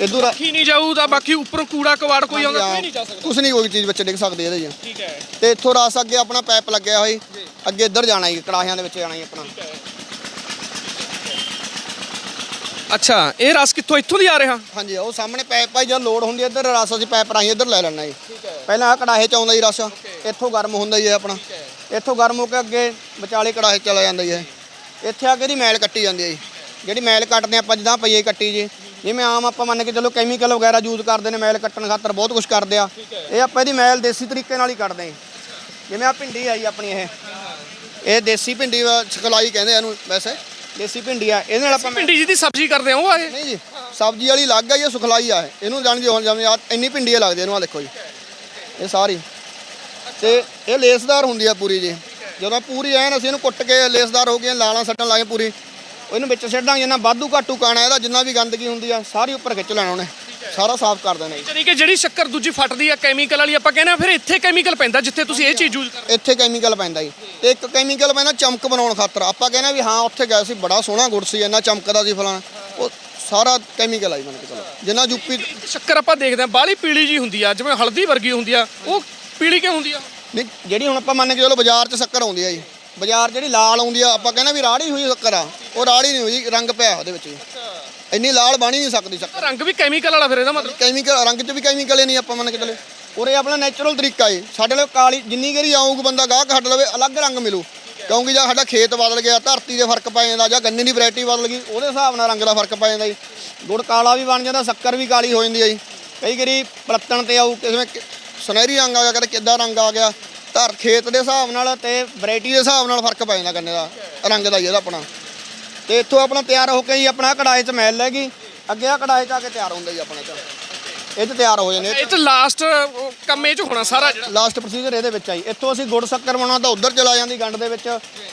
Speaker 2: ਇਧਰ
Speaker 1: ਕੀ ਨਹੀਂ ਜਾਊ ਤਾਂ ਬਾਕੀ ਉੱਪਰੋਂ ਕੂੜਾ ਕਵਾੜ ਕੋਈ ਆਉਂਦਾ ਕੋਈ ਨਹੀਂ ਜਾ ਸਕਦਾ।
Speaker 2: ਕੁਛ ਨਹੀਂ ਕੋਈ ਚੀਜ਼ ਵਿੱਚ ਡਿੱਗ ਸਕਦੀ ਇਹਦੇ ਜੀ
Speaker 1: ਠੀਕ ਹੈ।
Speaker 2: ਤੇ ਇੱਥੋਂ ਰਸ ਅੱਗੇ ਆਪਣਾ ਪਾਈਪ ਲੱਗਿਆ ਜੀ ਅੱਗੇ ਇੱਧਰ ਜਾਣਾ ਜੀ ਕੜਾਹਿਆਂ ਦੇ ਵਿੱਚ ਜਾਣਾ ਜੀ ਆਪਣਾ।
Speaker 1: ਅੱਛਾ ਇਹ ਰਸ ਕਿੱਥੋਂ ਇੱਥੋਂ ਦੀ ਆ ਰਿਹਾ?
Speaker 2: ਹਾਂਜੀ ਉਹ ਸਾਹਮਣੇ ਪਾਈਪ ਆ ਜੀ, ਜਦ ਲੋਡ ਹੁੰਦੀ ਹੈ ਇੱਧਰ ਰਸ ਅਸੀਂ ਪਾਈਪ ਰਾਹੀਂ ਇੱਧਰ ਲੈ ਲੈਣਾ ਜੀ। ਪਹਿਲਾਂ ਆ ਕੜਾਹੇ ਚ ਆਉਂਦਾ ਜੀ ਰਸ। ਇੱਥੋਂ ਗਰਮ ਹੁੰਦਾ ਜੀ ਇਹ ਆਪਣਾ। ਇੱਥੋਂ ਗਰਮ ਹੋ ਕੇ ਅੱਗੇ ਵਿਚਾਲੇ ਕੜਾਹੇ 'ਚ ਚਲਾ ਜਾਂਦਾ ਜੀ ਇਹ। ਇੱਥੇ ਆ ਕੇ ਇਹਦੀ ਮੈਲ ਕੱਟੀ ਜਾਂਦੀ ਹੈ ਜੀ। ਜਿਹੜੀ ਮੈਲ ਕੱਟਦੇ ਆਪਾਂ ਜਿੱਦਾਂ ਪਈਏ ਕੱਟੀ ਜੀ। ਜਿਵੇਂ ਆਮ ਆਪਾਂ ਮੰਨ ਕੇ ਚਲੋ ਕੈਮੀਕਲ ਵਗੈਰਾ ਯੂਜ਼ ਕਰਦੇ ਨੇ ਮੈਲ ਕੱਟਣ ਖਾਤਰ ਬਹੁਤ ਕੁਝ ਕਰਦੇ ਆ। ਇਹ ਆਪਾਂ ਇਹਦੀ ਮੈਲ ਦੇਸੀ ਤਰੀਕੇ ਨਾਲ ਹੀ ਕੱਟਦੇ ਹਾਂ। ਜਿਵੇਂ ਆ ਭਿੰਡੀ ਆਈ ਆਪਣੀ ਇਹ। ਇਹ ਦੇਸੀ ਭਿੰਡੀ ਸਿਖਲਾਈ ਕਹਿੰਦੇ ਇਹਨੂੰ ਵੈਸੇ। ਦੇਸੀ ਭਿੰਡੀ ਆ ਇਹਦੇ ਨਾਲ ਆਪਾਂ ਮੈਲ-
Speaker 1: ਪਿੰਡੀ ਜੀ ਦੀ ਸਬਜ਼ੀ ਕਰਦੇ ਆ ਉਹ ਆ ਇਹ?
Speaker 2: ਨਹੀਂ ਜੀ ਸਬਜ਼ੀ ਵਾਲੀ ਲੱਗ ਆ ਇਹ ਸੁਖਲਾਈ ਆ ਇਹ। ਇਹਨੂੰ ਜਾਣ ਜੀ ਹੁਣ ਜਿਵੇਂ ਆ ਇੰਨੀ ਭਿੰਡੀ ਲੱਗਦੀ ਇਹਨੂੰ ਆ ਦੇਖੋ ਜੀ। ਇਹ ਸਾਰੀ। ਤੇ ਇਹ ਲੇਸਦਾਰ ਹੁੰਦੀ ਆ ਪੂਰੀ ਜੀ। ਜਦੋਂ ਪੂਰੀ ਐਨ ਅਸੀਂ ਇਹਨੂੰ ਕੁੱਟ ਕੇ ਲੇਸਦਾਰ ਹੋ ਗਈਆਂ ਲਾਲਾਂ ਸੱਟਣ ਲੱਗੇ ਪੂਰੀ। ਇਹਨੂੰ ਵਿੱਚ ਸਿੱਟਾਂਗੇ ਜਿੰਨਾ ਵਾਧੂ ਘਾਟੂ ਕਾਣਾ ਇਹਦਾ ਜਿੰਨਾ ਵੀ ਗੰਦਗੀ ਹੁੰਦੀ ਆ ਸਾਰੀ ਉੱਪਰ ਖਿੱਚ ਲੈਣਾ ਉਹਨੇ। ਸਾਰਾ ਸਾਫ਼ ਕਰ ਦੇਣਾ ਜੀ।
Speaker 1: ਕਿ ਜਿਹੜੀ ਸ਼ੱਕਰ ਦੂਜੀ ਫਟਦੀ ਆ ਕੈਮੀਕਲ ਵਾਲੀ ਆਪਾਂ ਕਹਿੰਦੇ ਆ ਫਿਰ ਇੱਥੇ ਕੈਮੀਕਲ ਪੈਂਦਾ ਜਿੱਥੇ ਤੁਸੀਂ ਇਹ ਚੀਜ਼ ਯੂਜ਼ ਕਰਦੇ।
Speaker 2: ਇੱਥੇ ਕੈਮੀਕਲ ਪੈਂਦਾ ਜੀ। ਤੇ ਇੱਕ ਕੈਮੀਕਲ ਪੈਂਦਾ ਚਮਕ ਬਣਾਉਣ ਖਾਤਰ। ਆਪਾਂ ਕਹਿੰਦੇ ਆ ਵੀ ਹਾਂ ਉੱਥੇ ਗਏ ਸੀ ਬੜਾ ਸੋਹਣਾ ਗੁੜ ਸੀ ਇੰਨਾ ਚਮਕਦਾ ਸੀ ਫਲਾਂ ਉਹ ਸਾਰਾ ਕੈਮੀਕਲ ਆ ਜੀ ਮੰਨ ਕੇ ਚਲੋ। ਜਿੰਨਾ ਯੂਪੀ
Speaker 1: ਸ਼ੱਕਰ ਆਪਾਂ ਦੇਖਦੇ ਆ ਬਾਹਲੀ ਪੀਲੀ ਜੀ ਹੁੰਦੀ ਆ ਜਿਵੇਂ ਹਲਦੀ ਵਰਗੀ ਹੁੰਦੀ ਆ ਉਹ ਪੀਲੀ ਕਿਉਂ ਹੁੰਦੀ ਆ?
Speaker 2: ਨਹੀਂ ਜਿਹੜੀ ਹੁਣ ਆਪਾਂ ਮੰਨ ਕੇ ਚਲੋ ਬਾਜ਼ਾਰ 'ਚ ਸ਼ੱਕਰ ਆਉਂਦੀ ਆ ਜੀ। ਬਾਜ਼ਾਰ ਜਿਹੜੀ ਲਾਲ ਆਉਂਦੀ ਆ ਆਪਾਂ ਕਹਿੰਦੇ ਵੀ ਰਾੜੀ ਹੋਈ ਸ਼ੱਕਰ ਆ। ਉਹ ਰਾੜੀ ਨਹੀਂ ਹੋਈ ਰੰਗ ਪਿਆ ਉਹਦੇ ਵਿੱਚ ਇੰਨੀ ਲਾਲ ਬਣ ਹੀ ਨਹੀਂ ਸਕਦੀ ਸ਼ੱਕਰ
Speaker 1: ਰੰਗ ਵੀ ਕੈਮੀਕਲ ਵਾਲਾ ਫਿਰ ਇਹਦਾ ਮਤਲਬ?
Speaker 2: ਕੈਮੀਕਲ ਰੰਗ 'ਚ ਵੀ ਕੈਮੀਕਲ ਹੀ ਨਹੀਂ ਆਪਾਂ ਮੰਨ ਕੇ ਚਲੇ। ਇਹ ਆਪਣਾ ਨੈਚੁਰਲ ਤਰੀਕਾ ਏ। ਸਾਡੇ ਲਈ ਕਾਲੀ ਜਿੰਨੀ ਗਰੀ ਆਊਗਾ ਬੰਦਾ ਗਾਹਕ ਸਾਡੇ ਲਵੇ ਅਲੱਗ ਰੰਗ ਮਿਲੂ। ਕਿਉਂਕਿ ਜਾਂ ਸਾਡਾ ਖੇਤ ਬਦਲ ਗਿਆ ਧਰਤੀ ਦੇ ਫ਼ਰਕ ਪੈ ਜਾਂਦਾ ਜਾਂ ਗੰਨੇ ਦੀ ਵੈਰਾਈਟੀ ਬਦਲ ਗਈ ਉਹਦੇ ਹਿਸਾਬ ਨਾਲ ਰੰਗ ਦਾ ਫ਼ਰਕ ਪੈ ਜਾਂਦਾ ਜੀ। ਗੁੜ ਕਾਲਾ ਵੀ ਬਣ ਜਾਂਦਾ ਸ਼ੱਕਰ ਵੀ ਕਾਲੀ ਹੋ ਜਾਂਦੀ ਹੈ ਜੀ। ਕਈ ਵਾਰੀ ਪਲੱਤਣ ਤੇ ਆਊ ਕਿਸਵੇਂ ਸੁਨਹਿਰੀ ਰੰਗ ਆ ਗਿਆ ਕਦੇ ਕਿੱਦਾਂ ਰੰਗ ਆ ਗਿਆ। ਧਰ ਖੇਤ ਦੇ ਹਿਸਾਬ ਨਾਲ ਤੇ ਵੈਰਾਈਟੀ ਦੇ ਹਿਸਾਬ ਨਾਲ ਫ਼ਰਕ ਪੈ ਜਾਂਦਾ ਗੰਨੇ ਦਾ ਰੰਗ ਦਾ ਹੀ ਇਹਦਾ ਆਪਣਾ। ਤੇ ਇੱਥੋਂ ਆਪਣਾ ਤਿਆਰ ਹੋ ਕੇ ਜੀ ਆਪਣਾ ਕੜਾਏ 'ਚ ਮੈਲ ਲੈ ਗਈ। ਅੱਗੇ ਆ ਕੜਾਏ 'ਚ ਆ ਕੇ ਤਿਆਰ ਹੁੰਦਾ ਜੀ ਆਪਣੇ 'ਚ ਇਹ 'ਚ ਤਿਆਰ ਹੋ ਜਾਂਦੇ
Speaker 1: ਇਹ ਚ ਲਾਸਟ ਕੰਮ ਇਹ ਚ ਹੋਣਾ ਸਾਰਾ। ਜਿਹੜਾ
Speaker 2: ਲਾਸਟ ਪ੍ਰੋਸੀਜਰ ਇਹਦੇ ਵਿੱਚ ਆਈ ਇੱਥੋਂ ਅਸੀਂ ਗੁੜ ਸ਼ੱਕਰ ਬਣਾਉਣਾ ਤਾਂ ਉੱਧਰ ਚਲਾ ਜਾਂਦੀ ਗੰਡ ਦੇ ਵਿੱਚ।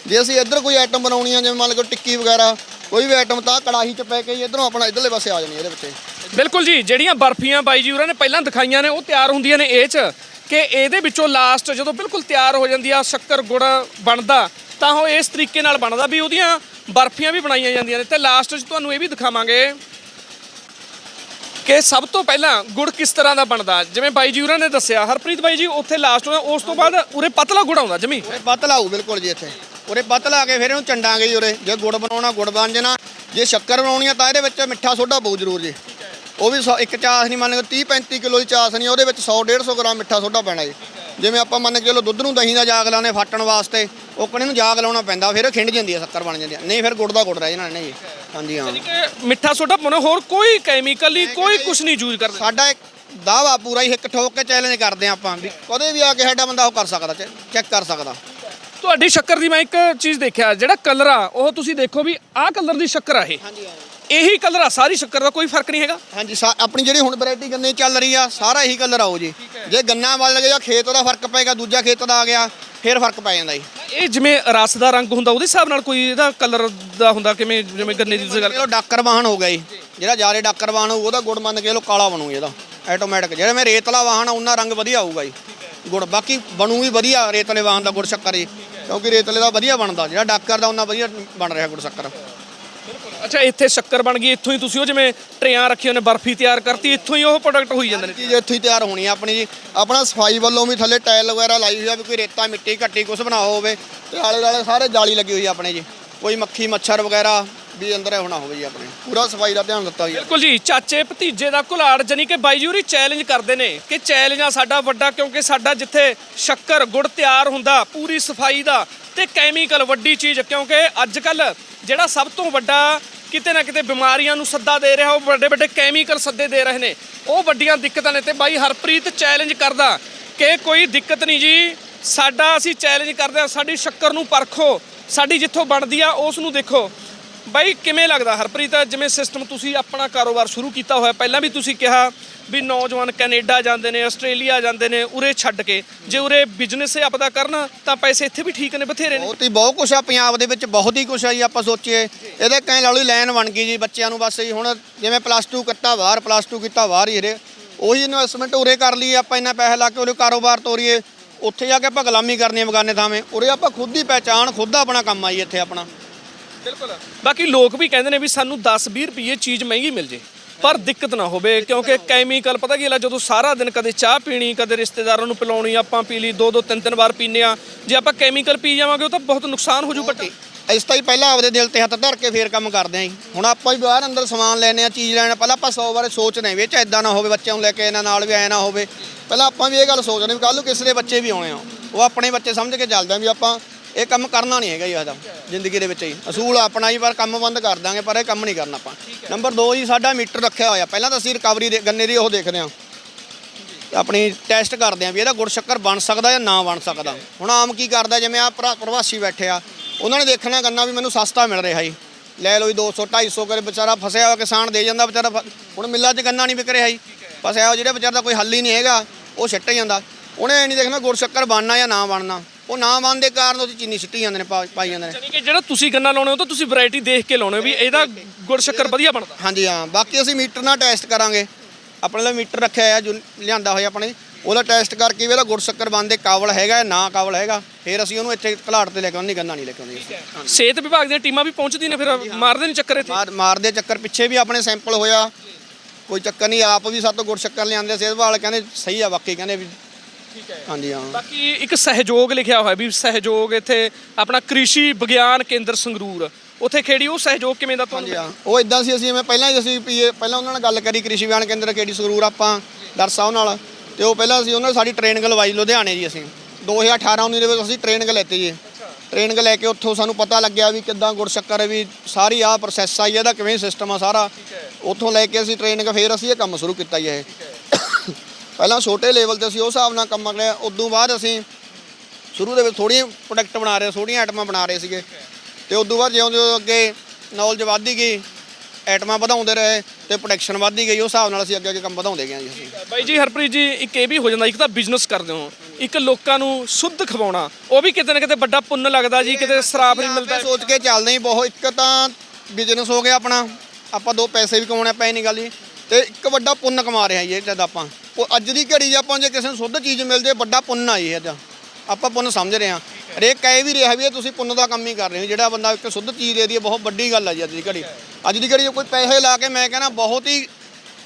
Speaker 2: ਜੇ ਅਸੀਂ ਇੱਧਰ ਕੋਈ ਆਈਟਮ ਬਣਾਉਣੀ ਆ ਜਿਵੇਂ ਮੰਨ ਲਓ ਟਿੱਕੀ ਵਗੈਰਾ ਕੋਈ ਵੀ ਆਈਟਮ ਤਾਂ ਕੜਾਹੀ 'ਚ ਪੈ ਕੇ ਇੱਧਰੋਂ ਆਪਣਾ ਇੱਧਰਲੇ ਪਾਸੇ ਆ ਜਾਣੀ ਇਹਦੇ ਵਿੱਚ।
Speaker 1: ਬਿਲਕੁਲ ਜੀ ਜਿਹੜੀਆਂ ਬਰਫੀਆਂ ਬਾਈ ਜੀ ਹੋਰਾਂ ਨੇ ਪਹਿਲਾਂ ਦਿਖਾਈਆਂ ਨੇ ਉਹ ਤਿਆਰ ਹੁੰਦੀਆਂ ਨੇ ਇਹ ਚ। ਕਿ ਇਹਦੇ ਵਿੱਚੋਂ ਲਾਸਟ ਜਦੋਂ ਬਿਲਕੁਲ ਤਿਆਰ ਹੋ ਜਾਂਦੀ ਆ, ਸ਼ੱਕਰ ਗੁੜ ਬਣਦਾ, ਤਾਂ ਉਹ ਇਸ ਤਰੀਕੇ ਨਾਲ ਬਣਦਾ ਵੀ ਉਹਦੀਆਂ ਬਰਫੀਆਂ ਵੀ ਬਣਾਈਆਂ ਜਾਂਦੀਆਂ ਨੇ। ਤੇ ਲਾਸਟ 'ਚ ਤੁਹਾਨੂੰ ਇਹ ਵੀ ਦਿਖਾਵਾਂਗੇ ਕਿ ਸਭ ਤੋਂ ਪਹਿਲਾਂ ਗੁੜ ਕਿਸ ਤਰ੍ਹਾਂ ਦਾ ਬਣਦਾ। ਜਿਵੇਂ ਬਾਈ ਜੀ ਉਹਨਾਂ ਨੇ ਦੱਸਿਆ, ਹਰਪ੍ਰੀਤ ਬਾਈ ਜੀ ਉੱਥੇ ਲਾਸਟ ਹੋਣਾ, ਉਸ ਤੋਂ ਬਾਅਦ ਉਰੇ ਪਤਲਾ ਗੁੜ ਆਉਂਦਾ ਜਮੀ।
Speaker 2: ਉਰੇ ਪਤਲਾ ਆਊ ਬਿਲਕੁਲ ਜੀ ਇੱਥੇ। ਉਰੇ ਪਤਲਾ ਕੇ ਫਿਰ ਇਹਨੂੰ ਚੰਡਾਂਗੇ ਜੀ ਉਰੇ। ਜੇ ਗੁੜ ਬਣਾਉਣਾ, ਗੁੜ ਬਣ ਜਾਣਾ। ਜੇ ਸ਼ੱਕਰ ਬਣਾਉਣੀ ਆ ਤਾਂ ਇਹਦੇ ਵਿੱਚ ਮਿੱਠਾ ਸੋਡਾ ਬਹੁਤ ਜ਼ਰੂਰ ਜੀ। ਉਹ ਵੀ ਸੌ- ਇੱਕ ਚਾਸ ਨਹੀਂ ਮੰਨ ਕੇ 30 35 ਕਿਲੋ ਦੀ ਚਾਸ ਨਹੀਂ ਉਹਦੇ ਵਿੱਚ 100 150 ਗ੍ਰਾਮ ਮਿੱਠਾ ਸੋਡਾ ਪੈਣਾ ਜੀ। ਜਿਵੇਂ ਆਪਾਂ ਮੰਨ ਕੇ ਚਲੋ ਦੁੱਧ ਨੂੰ ਦਹੀਂ ਦਾ ਜਾਗ ਲਾਉਂਦੇ ਫਾਟਣ ਵਾਸਤੇ ਉਹ ਕਣੇ ਨੂੰ ਜਾਗ ਲਾਉਣਾ ਪੈਂਦਾ ਫਿਰ ਖਿੰਡ ਜਾਂਦੀ ਹੈ ਸ਼ੱਕਰ ਬਣ ਜਾਂਦੀ ਹੈ। ਨਹੀਂ ਫਿਰ ਗੁੜ ਦਾ ਗੁੜ ਰਹਿ ਜਾਣਾ ਇਹਨੇ ਜੀ। ਹਾਂਜੀ ਹਾਂ।
Speaker 1: ਕਿ ਮਿੱਠਾ ਸੋਡਾ ਪਾਉਣਾ ਹੋਰ ਕੋਈ ਕੈਮੀਕਲ ਨਹੀਂ ਕੋਈ ਕੁਝ ਨਹੀਂ ਯੂਜ਼ ਕਰਦੇ।
Speaker 2: ਸਾਡਾ ਇੱਕ ਦਾਵਾ ਪੂਰਾ ਹੀ ਇੱਕ ਠੋਕ ਕੇ ਚੈਲੰਜ ਕਰਦੇ ਹਾਂ ਆਪਾਂ ਵੀ ਕਦੇ ਵੀ ਆ ਕੇ ਸਾਡਾ ਬੰਦਾ ਉਹ ਕਰ ਸਕਦਾ ਚੈੱਕ ਕਰ ਸਕਦਾ।
Speaker 1: ਤੁਹਾਡੀ ਸ਼ੱਕਰ ਦੀ ਮੈਂ ਇੱਕ ਚੀਜ਼ ਦੇਖਿਆ ਜਿਹੜਾ ਕਲਰ ਆ ਉਹ ਤੁਸੀਂ ਦੇਖੋ ਵੀ ਆਹ ਕਲਰ ਦੀ ਸ਼ੱਕਰ ਆ ਇਹ।
Speaker 2: ਹਾਂਜੀ
Speaker 1: ਇਹੀ ਕਲਰ ਆ ਸਾਰੀ ਸ਼ੱਕਰ ਦਾ ਕੋਈ ਫ਼ਰਕ ਨਹੀਂ ਹੈਗਾ।
Speaker 2: ਹਾਂਜੀ ਸਾ- ਆਪਣੀ ਜਿਹੜੀ ਹੁਣ ਵੈਰਾਈਟੀ ਗੰਨੇ ਚੱਲ ਰਹੀ ਆ ਸਾਰਾ ਇਹੀ ਕਲਰ ਆਓ ਜੀ। ਜੇ ਗੰਨਾ ਵੱਲ ਗਿਆ ਖੇਤ ਦਾ ਫ਼ਰਕ ਪਏਗਾ ਦੂਜਾ ਖੇਤ ਦਾ ਆ ਗਿਆ ਫਿਰ ਫ਼ਰਕ ਪੈ ਜਾਂਦਾ ਜੀ।
Speaker 1: ਇਹ ਜਿਵੇਂ ਰਸ ਦਾ ਰੰਗ ਹੁੰਦਾ ਉਹਦੇ ਹਿਸਾਬ ਨਾਲ ਕੋਈ ਇਹਦਾ ਕਲਰ ਦਾ ਹੁੰਦਾ ਕਿਵੇਂ ਜਿਵੇਂ ਗੰਨੇ ਦੀ ਤੁਸੀਂ ਗੱਲ
Speaker 2: ਇਹ ਡਾਕਰ ਵਾਹਨ ਹੋ ਗਿਆ ਜੀ ਜਿਹੜਾ ਜਾਰੇ ਡਾਕਰ ਵਾਹਨ ਹੋਊ ਉਹਦਾ ਗੁੜ ਮੰਨ ਕੇ ਲੋ ਕਾਲਾ ਬਣੂ ਇਹਦਾ ਆਟੋਮੈਟਿਕ ਜਿਹੜਾ ਮੈਂ ਰੇਤਲਾ ਵਾਹਨ ਆ ਉਹਨਾਂ ਰੰਗ ਵਧੀਆ ਆਊਗਾ ਜੀ। ਗੁੜ ਬਾਕੀ ਬਣੂ ਵੀ ਵਧੀਆ ਰੇਤਲੇ ਵਾਹਨ ਦਾ ਗੁੜ ਸ਼ੱਕਰ ਜੀ ਕਿਉਂਕਿ ਰੇਤਲੇ ਦਾ ਵਧੀਆ ਬਣਦਾ ਜਿਹੜਾ ਡਾਕਰ ਦਾ ਉਹਨਾਂ ਵਧੀਆ ਬਣ ਰਿਹਾ ਗੁੜ ਸ਼ੱਕਰ।
Speaker 1: ਅੱਛਾ, ਇੱਥੇ ਸ਼ੱਕਰ ਬਣ ਗਈ, ਇੱਥੋਂ ਹੀ ਤੁਸੀਂ ਉਹ ਜਿਵੇਂ ਟਰੇਆਂ ਰੱਖੀਆਂ ਨੇ ਬਰਫੀ ਤਿਆਰ ਕਰਤੀ, ਇੱਥੋਂ ਹੀ ਉਹ ਪ੍ਰੋਡਕਟ ਹੋਈ ਜਾਂਦੇ ਨੇ।
Speaker 2: ਚੀਜ਼ ਇੱਥੇ ਹੀ ਤਿਆਰ ਹੋਣੀ ਆ ਆਪਣੀ ਜੀ। ਆਪਣਾ ਸਫ਼ਾਈ ਵੱਲੋਂ ਵੀ ਥੱਲੇ ਟਾਇਲ ਵਗੈਰਾ ਲਾਈ ਹੋਈ ਆ ਵੀ ਕੋਈ ਰੇਤਾ, ਮਿੱਟੀ ਘੱਟੀ ਕੁਝ ਬਣਾ ਹੋਵੇ। ਤੇ ਆਲੇ ਦੁਆਲੇ ਸਾਰੇ ਜਾਲੀ ਲੱਗੀ ਹੋਈ ਆ ਆਪਣੇ ਜੀ। ਕੋਈ ਮੱਖੀ, ਮੱਛਰ ਵਗੈਰਾ ਵੀ ਅੰਦਰ ਹੋਣਾ ਹੋਵੇ ਜੀ ਆਪਣੇ। ਪੂਰਾ ਸਫ਼ਾਈ ਦਾ ਧਿਆਨ ਦਿੱਤਾ ਹੋਈ
Speaker 1: ਬਿਲਕੁਲ ਜੀ, ਚਾਚੇ ਭਤੀਜੇ ਦਾ ਘੁਲਾੜ ਜਾਨੀ ਕਿ ਬਾਈ ਜੀ ਚੈਲੰਜ ਕਰਦੇ ਨੇ ਕਿ ਚੈਲੰਜ ਆ ਸਾਡਾ ਵੱਡਾ ਕਿਉਂਕਿ ਸਾਡਾ ਜਿੱਥੇ ਸ਼ੱਕਰ, ਗੁੜ ਤਿਆਰ ਹੁੰਦਾ, ਪੂਰੀ ਸਫ਼ਾਈ ਦਾ ਤੇ ਕੈਮੀਕਲ ਵੱਡੀ ਚੀਜ਼ ਕਿਉਂਕਿ ਅੱਜ ਕੱਲ ਜਿਹੜਾ ਸਭ ਤੋਂ ਵੱਡਾ ਕਿਤੇ ਨਾ ਕਿਤੇ ਬਿਮਾਰੀਆਂ ਨੂੰ ਸੱਦਾ ਦੇ ਰਿਹਾ, ਉਹ ਵੱਡੇ ਵੱਡੇ ਕੈਮੀਕਲ ਸੱਦੇ ਦੇ ਰਹੇ ਨੇ। ਉਹ ਵੱਡੀਆਂ ਦਿੱਕਤਾਂ ਨੇ ਤੇ ਬਾਈ ਹਰਪ੍ਰੀਤ ਚੈਲੰਜ ਕਰਦਾ ਕਿ ਕੋਈ ਦਿੱਕਤ ਨਹੀਂ ਜੀ, ਸਾਡਾ ਅਸੀਂ ਚੈਲੰਜ ਕਰਦੇ ਹਾਂ ਸਾਡੀ ਸ਼ੱਕਰ ਨੂੰ ਪਰਖੋ, ਸਾਡੀ ਜਿੱਥੋਂ ਬਣਦੀ ਆ, ਉਸ ਨੂੰ ਦੇਖੋ। ਬਾਈ, ਕਿਵੇਂ ਲੱਗਦਾ ਹਰਪ੍ਰੀਤ? ਜਿਵੇਂ ਸਿਸਟਮ ਤੁਸੀਂ ਆਪਣਾ ਕਾਰੋਬਾਰ ਸ਼ੁਰੂ ਕੀਤਾ ਹੋਇਆ, ਪਹਿਲਾਂ ਵੀ ਤੁਸੀਂ ਕਿਹਾ ਵੀ ਨੌਜਵਾਨ ਕੈਨੇਡਾ ਜਾਂਦੇ ਨੇ, ਆਸਟ੍ਰੇਲੀਆ ਜਾਂਦੇ ਨੇ, ਉਰੇ ਛੱਡ ਕੇ। ਜੇ ਉਰੇ ਬਿਜ਼ਨਸ ਆਪਦਾ ਕਰਨ, ਤਾਂ ਪੈਸੇ ਇੱਥੇ ਵੀ ਠੀਕ ਨੇ, ਬਥੇਰੇ ਨੇ।
Speaker 2: ਬਹੁਤ ਹੀ, ਬਹੁਤ ਕੁਛ ਆ, ਪੰਜਾਬ ਦੇ ਵਿੱਚ ਬਹੁਤ ਹੀ ਕੁਛ ਆ ਜੀ, ਆਪਾਂ ਸੋਚੀਏ। ਇਹਦੇ ਕਹਿਣ ਲਾ ਲਓ ਲਾਈਨ ਬਣ ਗਈ ਜੀ, ਬੱਚਿਆਂ ਨੂੰ ਬਸ ਜੀ, ਹੁਣ ਜਿਵੇਂ ਪਲੱਸ 2 ਕੀਤਾ, ਬਾਹਰ ਪਲੱਸ 2 ਕੀਤਾ, ਬਾਹਰ ਹੀ ਰੇ ਉਹੀ ਇਨਵੈਸਟਮੈਂਟ ਉਰੇ ਕਰ ਲਈਏ, ਆਪਾਂ ਇੰਨਾ ਪੈਸਾ ਲਾ ਕੇ ਉਹਦੇ ਕਾਰੋਬਾਰ ਤੋਰੀਏ। ਉੱਥੇ ਜਾ ਕੇ ਆਪਾਂ ਗੁਲਾਮੀ ਕਰਨੀ ਹੈ ਬਗਾਨੇ ਥਾਵੇਂ। ਉਰੇ ਆਪਾਂ ਖੁਦ ਹੀ ਪਹਿਚਾਣ, ਖੁਦ ਦਾ ਆਪਣਾ ਕੰਮ ਆ ਇੱਥੇ ਆਪਣਾ।
Speaker 1: ਬਿਲਕੁਲ। ਬਾਕੀ ਲੋਕ ਵੀ ਕਹਿੰਦੇ ਨੇ ਵੀ ਸਾਨੂੰ 10 20 ਰੁਪਏ ਚੀਜ਼ ਮਹਿੰਗੀ ਮਿਲ ਜੇ ਪਰ ਦਿੱਕਤ ਨਾ ਹੋਵੇ ਕਿਉਂਕਿ ਕੈਮੀਕਲ ਪਤਾ ਕੀ ਹੈ ਜਦੋਂ ਸਾਰਾ ਦਿਨ ਕਦੇ ਚਾਹ ਪੀਣੀ ਕਦੇ ਰਿਸ਼ਤੇਦਾਰਾਂ ਨੂੰ ਪਿਲਾਉਣੀ ਆਪਾਂ ਪੀ ਲਈ ਦੋ ਦੋ ਤਿੰਨ ਤਿੰਨ ਵਾਰ ਪੀਨੇ ਆ ਜੇ ਆਪਾਂ ਕੈਮੀਕਲ ਪੀ ਜਾਵਾਂਗੇ ਉਹ ਤਾਂ ਬਹੁਤ ਨੁਕਸਾਨ ਹੋ ਜੂ ਬੱਟਾ
Speaker 2: ਇਸ ਤਾਂ ਹੀ ਪਹਿਲਾਂ ਆਪਦੇ ਦਿਲ ਤੇ ਹੱਥ ਧਰ ਕੇ ਫੇਰ ਕੰਮ ਕਰਦੇ ਆਂ ਹੁਣ ਆਪਾਂ ਵੀ ਬਾਹਰ ਅੰਦਰ ਸਮਾਨ ਲੈਣੇ ਆ ਚੀਜ਼ ਲੈਣਾ ਪਹਿਲਾਂ ਆਪਾਂ 100 ਵਾਰ ਸੋਚਦੇ ਵੀ ਇਹ ਚ ਇਦਾਂ ਨਾ ਹੋਵੇ ਬੱਚਿਆਂ ਨੂੰ ਲੈ ਕੇ ਇਹਨਾਂ ਨਾਲ ਵੀ ਐ ਨਾ ਹੋਵੇ। ਪਹਿਲਾਂ ਆਪਾਂ ਵੀ ਇਹ ਗੱਲ ਸੋਚਦੇ ਵੀ ਕੱਲ ਨੂੰ ਕਿਸੇ ਦੇ ਬੱਚੇ ਵੀ ਆਉਣੇ ਆ। ਉਹ ਆਪਣੇ ਬੱਚੇ ਸਮਝ ਕੇ ਚੱਲਦੇ ਆ ਵੀ ਆਪਾਂ ਇਹ ਕੰਮ ਕਰਨਾ ਨਹੀਂ ਹੈਗਾ ਜੀ ਸਾਡਾ ਜ਼ਿੰਦਗੀ ਦੇ ਵਿੱਚ ਹੀ। ਅਸੂਲ ਆਪਣਾ ਹੀ ਪਰ ਕੰਮ ਬੰਦ ਕਰ ਦਾਂਗੇ ਪਰ ਇਹ ਕੰਮ ਨਹੀਂ ਕਰਨਾ ਆਪਾਂ। ਨੰਬਰ 2 ਜੀ ਸਾਡਾ ਮੀਟਰ ਰੱਖਿਆ ਹੋਇਆ। ਪਹਿਲਾਂ ਤਾਂ ਅਸੀਂ ਰਿਕਵਰੀ ਦੇ ਗੰਨੇ ਦੀ ਉਹ ਦੇਖਦੇ ਹਾਂ। ਆਪਣੀ ਟੈਸਟ ਕਰਦੇ ਆਂ ਵੀ ਇਹਦਾ ਗੁੜ ਸ਼ੱਕਰ ਬਣ ਸਕਦਾ ਜਾਂ ਨਾ ਬਣ ਸਕਦਾ। ਹੁਣ ਆਮ ਕੀ ਕਰਦਾ ਜਿਵੇਂ ਆ ਪ੍ਰਵਾਸੀ ਬੈਠੇ ਆ ਉਹਨਾਂ ਨੇ ਦੇਖਣਾ ਗੰਨਾ ਵੀ ਮੈਨੂੰ ਸਸਤਾ ਮਿਲ ਰਿਹਾ ਜੀ। ਲੈ ਲਓ ਜੀ 200 250 ਕਰੇ ਵਿਚਾਰਾ ਫਸਿਆ ਹੋਇਆ ਕਿਸਾਨ ਦੇ ਜਾਂਦਾ ਵਿਚਾਰਾ ਹੁਣ ਮਿੱਲਾਂ 'ਚ ਗੰਨਾ ਨਹੀਂ ਵਿਕ ਰਿਹਾ ਜੀ। ਫਸਿਆ ਹੋਇਆ ਜਿਹੜਾ ਵਿਚਾਰਾ ਕੋਈ ਹੱਲ ਹੀ ਨਹੀਂ ਹੈਗਾ ਉਹ ਸਿੱਟ ਜਾਂਦਾ। ਉਹਨੇ ਇਹ ਨਹੀਂ ਦੇਖਣਾ ਗੁੜ ਸ਼ੱਕਰ ਬਣਨਾ ਜਾਂ ਨਾ ਬਣਨਾ। ਉਹ ਨਾ ਬਣਨ ਦੇ ਕਾਰਨ ਉਹਦੀ ਚੀਨੀ ਸਿੱਟੀ ਜਾਂਦੇ ਨੇ ਪਾ- ਪਾਈ ਜਾਂਦੇ ਨੇ।
Speaker 1: ਯਾਨੀ ਕਿ ਜਿਹੜਾ ਤੁਸੀਂ ਗੰਨਾ ਲਾਉਣੇ ਹੋ ਤਾਂ ਤੁਸੀਂ ਵੈਰਾਈਟੀ ਦੇਖ ਕੇ ਲਾਉਣੇ ਹੋ ਵੀ ਇਹਦਾ ਗੁੜ ਸ਼ੱਕਰ ਵਧੀਆ ਬਣਦਾ।
Speaker 2: ਹਾਂਜੀ ਹਾਂ। ਬਾਕੀ ਅਸੀਂ ਮੀਟਰ ਨਾਲ ਟੈਸਟ ਕਰਾਂਗੇ। ਆਪਣੇ ਲਈ ਮੀਟਰ ਰੱਖਿਆ ਹੋਇਆ ਜੋ ਲਿਆਂਦਾ ਹੋਇਆ ਆਪਣੇ ਉਹਦਾ ਟੈਸਟ ਕਰਕੇ ਵੀ ਇਹਦਾ ਗੁੜ ਸ਼ੱਕਰ ਬਣਦੇ ਕਾਬਲ ਹੈਗਾ ਜਾਂ ਨਾ ਕਾਬਲ ਹੈਗਾ। ਫਿਰ ਅਸੀਂ ਉਹਨੂੰ ਇੱਥੇ ਘਲਾੜ ਤੇ ਲੈ ਕੇ ਆਉਂਦੇ ਗੰਨਾ ਨਹੀਂ ਲੈ ਕੇ ਆਉਂਦੇ।
Speaker 1: ਸਿਹਤ ਵਿਭਾਗ ਦੀਆਂ ਟੀਮਾਂ ਵੀ ਪਹੁੰਚਦੀਆਂ ਨੇ ਫਿਰ ਮਾਰਦੇ ਨੇ ਚੱਕਰ ਇੱਥੇ?
Speaker 2: ਮਾਰ ਮਾਰਦੇ ਚੱਕਰ ਪਿੱਛੇ ਵੀ ਆਪਣੇ ਸੈਂਪਲ ਹੋਇਆ। ਕੋਈ ਚੱਕਰ ਨਹੀਂ ਆਪ ਵੀ ਸਾਤੋਂ ਗੁੜ ਸ਼ੱਕਰ ਲਿਆਂਦੇ ਸਿਹਤ ਵਾਲੇ ਕਹਿੰਦੇ ਸਹੀ ਆ ਵਾਕਈ ਕਹਿੰਦੇ ਵੀ ਹਾਂਜੀ ਹਾਂ।
Speaker 1: ਬਾਕੀ ਇੱਕ ਸਹਿਯੋਗ ਲਿਖਿਆ ਹੋਇਆ ਵੀ ਸਹਿਯੋਗ ਇੱਥੇ ਆਪਣਾ ਕ੍ਰਿਸ਼ੀ ਵਿਗਿਆਨ ਕੇਂਦਰ ਸੰਗਰੂਰ। ਉੱਥੇ ਖੇੜੀ ਉਹ ਸਹਿਯੋਗ ਕਿਵੇਂ ਦਾ ਤੁਹਾਨੂੰ?
Speaker 2: ਹਾਂਜੀ ਹਾਂ। ਉਹ ਇਦਾਂ ਸੀ ਅਸੀਂ ਜਿਵੇਂ ਪਹਿਲਾਂ ਹੀ ਅਸੀਂ ਪੀਏ ਪਹਿਲਾਂ ਉਹਨਾਂ ਨਾਲ ਗੱਲ ਕਰੀ ਕ੍ਰਿਸ਼ੀ ਵਿਗਿਆਨ ਕੇਂਦਰ ਕੇਡੀ ਸਰੂਰ ਆਪਾਂ ਡਾਕਟਰ ਸਾਹਿਬ ਨਾਲ। ਤੇ ਉਹ ਪਹਿਲਾਂ ਅਸੀਂ ਉਹਨਾਂ ਨੇ ਸਾਡੀ ਟ੍ਰੇਨਿੰਗ ਲਵਾਈ ਲੁਧਿਆਣੇ ਜੀ ਅਸੀਂ। 2018 19 ਦੇ ਵਿੱਚ ਅਸੀਂ ਟ੍ਰੇਨਿੰਗ ਲੈਤੀ ਜੀ। ਟ੍ਰੇਨਿੰਗ ਲੈ ਕੇ ਉੱਥੋਂ ਸਾਨੂੰ ਪਤਾ ਲੱਗਿਆ ਵੀ ਕਿੱਦਾਂ ਗੁੜ ਸ਼ੱਕਰ ਹੈ ਵੀ ਸਾਰੀ ਆਹ ਪ੍ਰੋਸੈਸ ਆ ਇਹਦਾ ਕਿਵੇਂ ਸਿਸਟਮ ਆ ਸਾਰਾ। ਉੱਥੋਂ ਲੈ ਕੇ ਅਸੀਂ ਟ੍ਰੇਨਿੰਗ ਫੇਰ ਅਸੀਂ ਇਹ ਕੰਮ ਸ਼ੁਰੂ ਕੀਤਾ ਜੀ ਇਹ। ਪਹਿਲਾਂ ਛੋਟੇ ਲੈਵਲ ਤੇ ਅਸੀਂ ਉਸ ਹਿਸਾਬ ਨਾਲ ਕੰਮ ਕਰਿਆ ਉਦੋਂ ਬਾਅਦ ਅਸੀਂ ਸ਼ੁਰੂ ਦੇ ਵਿੱਚ ਥੋੜੀਆਂ ਪ੍ਰੋਡਕਟ ਬਣਾ ਰਹੇ ਥੋੜੀਆਂ ਆਈਟਮਾਂ ਬਣਾ ਰਹੇ ਸੀਗੇ। ਤੇ ਉਦੋਂ ਬਾਅਦ ਜਿਉਂ ਜਿਉਂ ਅੱਗੇ ਨੌਲੇਜ ਵੱਧਦੀ ਗਈ ਆਈਟਮਾਂ ਵਧਾਉਂਦੇ ਰਹੇ ਤੇ ਪ੍ਰੋਡਕਸ਼ਨ ਵੱਧਦੀ ਗਈ ਉਸ ਹਿਸਾਬ ਨਾਲ ਅਸੀਂ ਅੱਗੇ ਅੱਗੇ ਕੰਮ ਵਧਾਉਂਦੇ ਗਏ ਜੀ ਅਸੀਂ।
Speaker 1: ਬਾਈ ਜੀ ਹਰਪ੍ਰੀਤ ਜੀ ਇੱਕ ਇਹ ਵੀ ਹੋ ਜਾਂਦਾ ਇੱਕ ਤਾਂ ਬਿਜ਼ਨਸ ਕਰਦੇ ਹੋ। ਇੱਕ ਲੋਕਾਂ ਨੂੰ ਸ਼ੁੱਧ ਖਵਾਉਣਾ ਉਹ ਵੀ ਕਿਤੇ ਨਾ ਕਿਤੇ ਵੱਡਾ ਪੁੰਨ ਲੱਗਦਾ ਜੀ ਕਿਤੇ ਸਰਾਫ ਨਹੀਂ ਮਿਲਦਾ।
Speaker 2: ਸੋਚ ਕੇ ਚੱਲਦੇ ਹੀ ਬਹੁਤ ਇੱਕ ਤਾਂ ਬਿਜ਼ਨਸ ਹੋ ਗਿਆ ਆਪਣਾ ਆਪਾਂ ਦੋ ਪੈਸੇ ਵੀ ਕਮਾਉਣੇ ਪਏ ਨਹੀਂ ਗੱਲ ਜੀ ਤੇ ਇੱਕ ਵੱਡਾ ਪੁੰਨ ਕਮਾ ਰਹੇ ਹਾਂ ਜੀ ਜਦ ਆਪਾਂ। ਉਹ ਅੱਜ ਦੀ ਘੜੀ 'ਚ ਆਪਾਂ ਜੇ ਕਿਸੇ ਨੂੰ ਸ਼ੁੱਧ ਚੀਜ਼ ਮਿਲ ਜੇ ਵੱਡਾ ਪੁੰਨ ਆ ਇਹ ਇਹਦਾ ਆਪਾਂ ਪੁੰਨ ਸਮਝ ਰਹੇ ਹਾਂ। ਹਰੇਕ ਕਹਿ ਵੀ ਰਿਹਾ ਵੀ ਇਹ ਤੁਸੀਂ ਪੁੰਨ ਦਾ ਕੰਮ ਹੀ ਕਰ ਰਹੇ ਹੋ। ਜਿਹੜਾ ਬੰਦਾ ਇੱਕ ਸ਼ੁੱਧ ਚੀਜ਼ ਦੇ ਦੀ ਬਹੁਤ ਵੱਡੀ ਗੱਲ ਆ ਜੀ ਅੱਜ ਦੀ ਘੜੀ। ਅੱਜ ਦੀ ਘੜੀ 'ਚ ਕੋਈ ਪੈਸੇ ਲਾ ਕੇ ਮੈਂ ਕਹਿੰਦਾ ਬਹੁਤ ਹੀ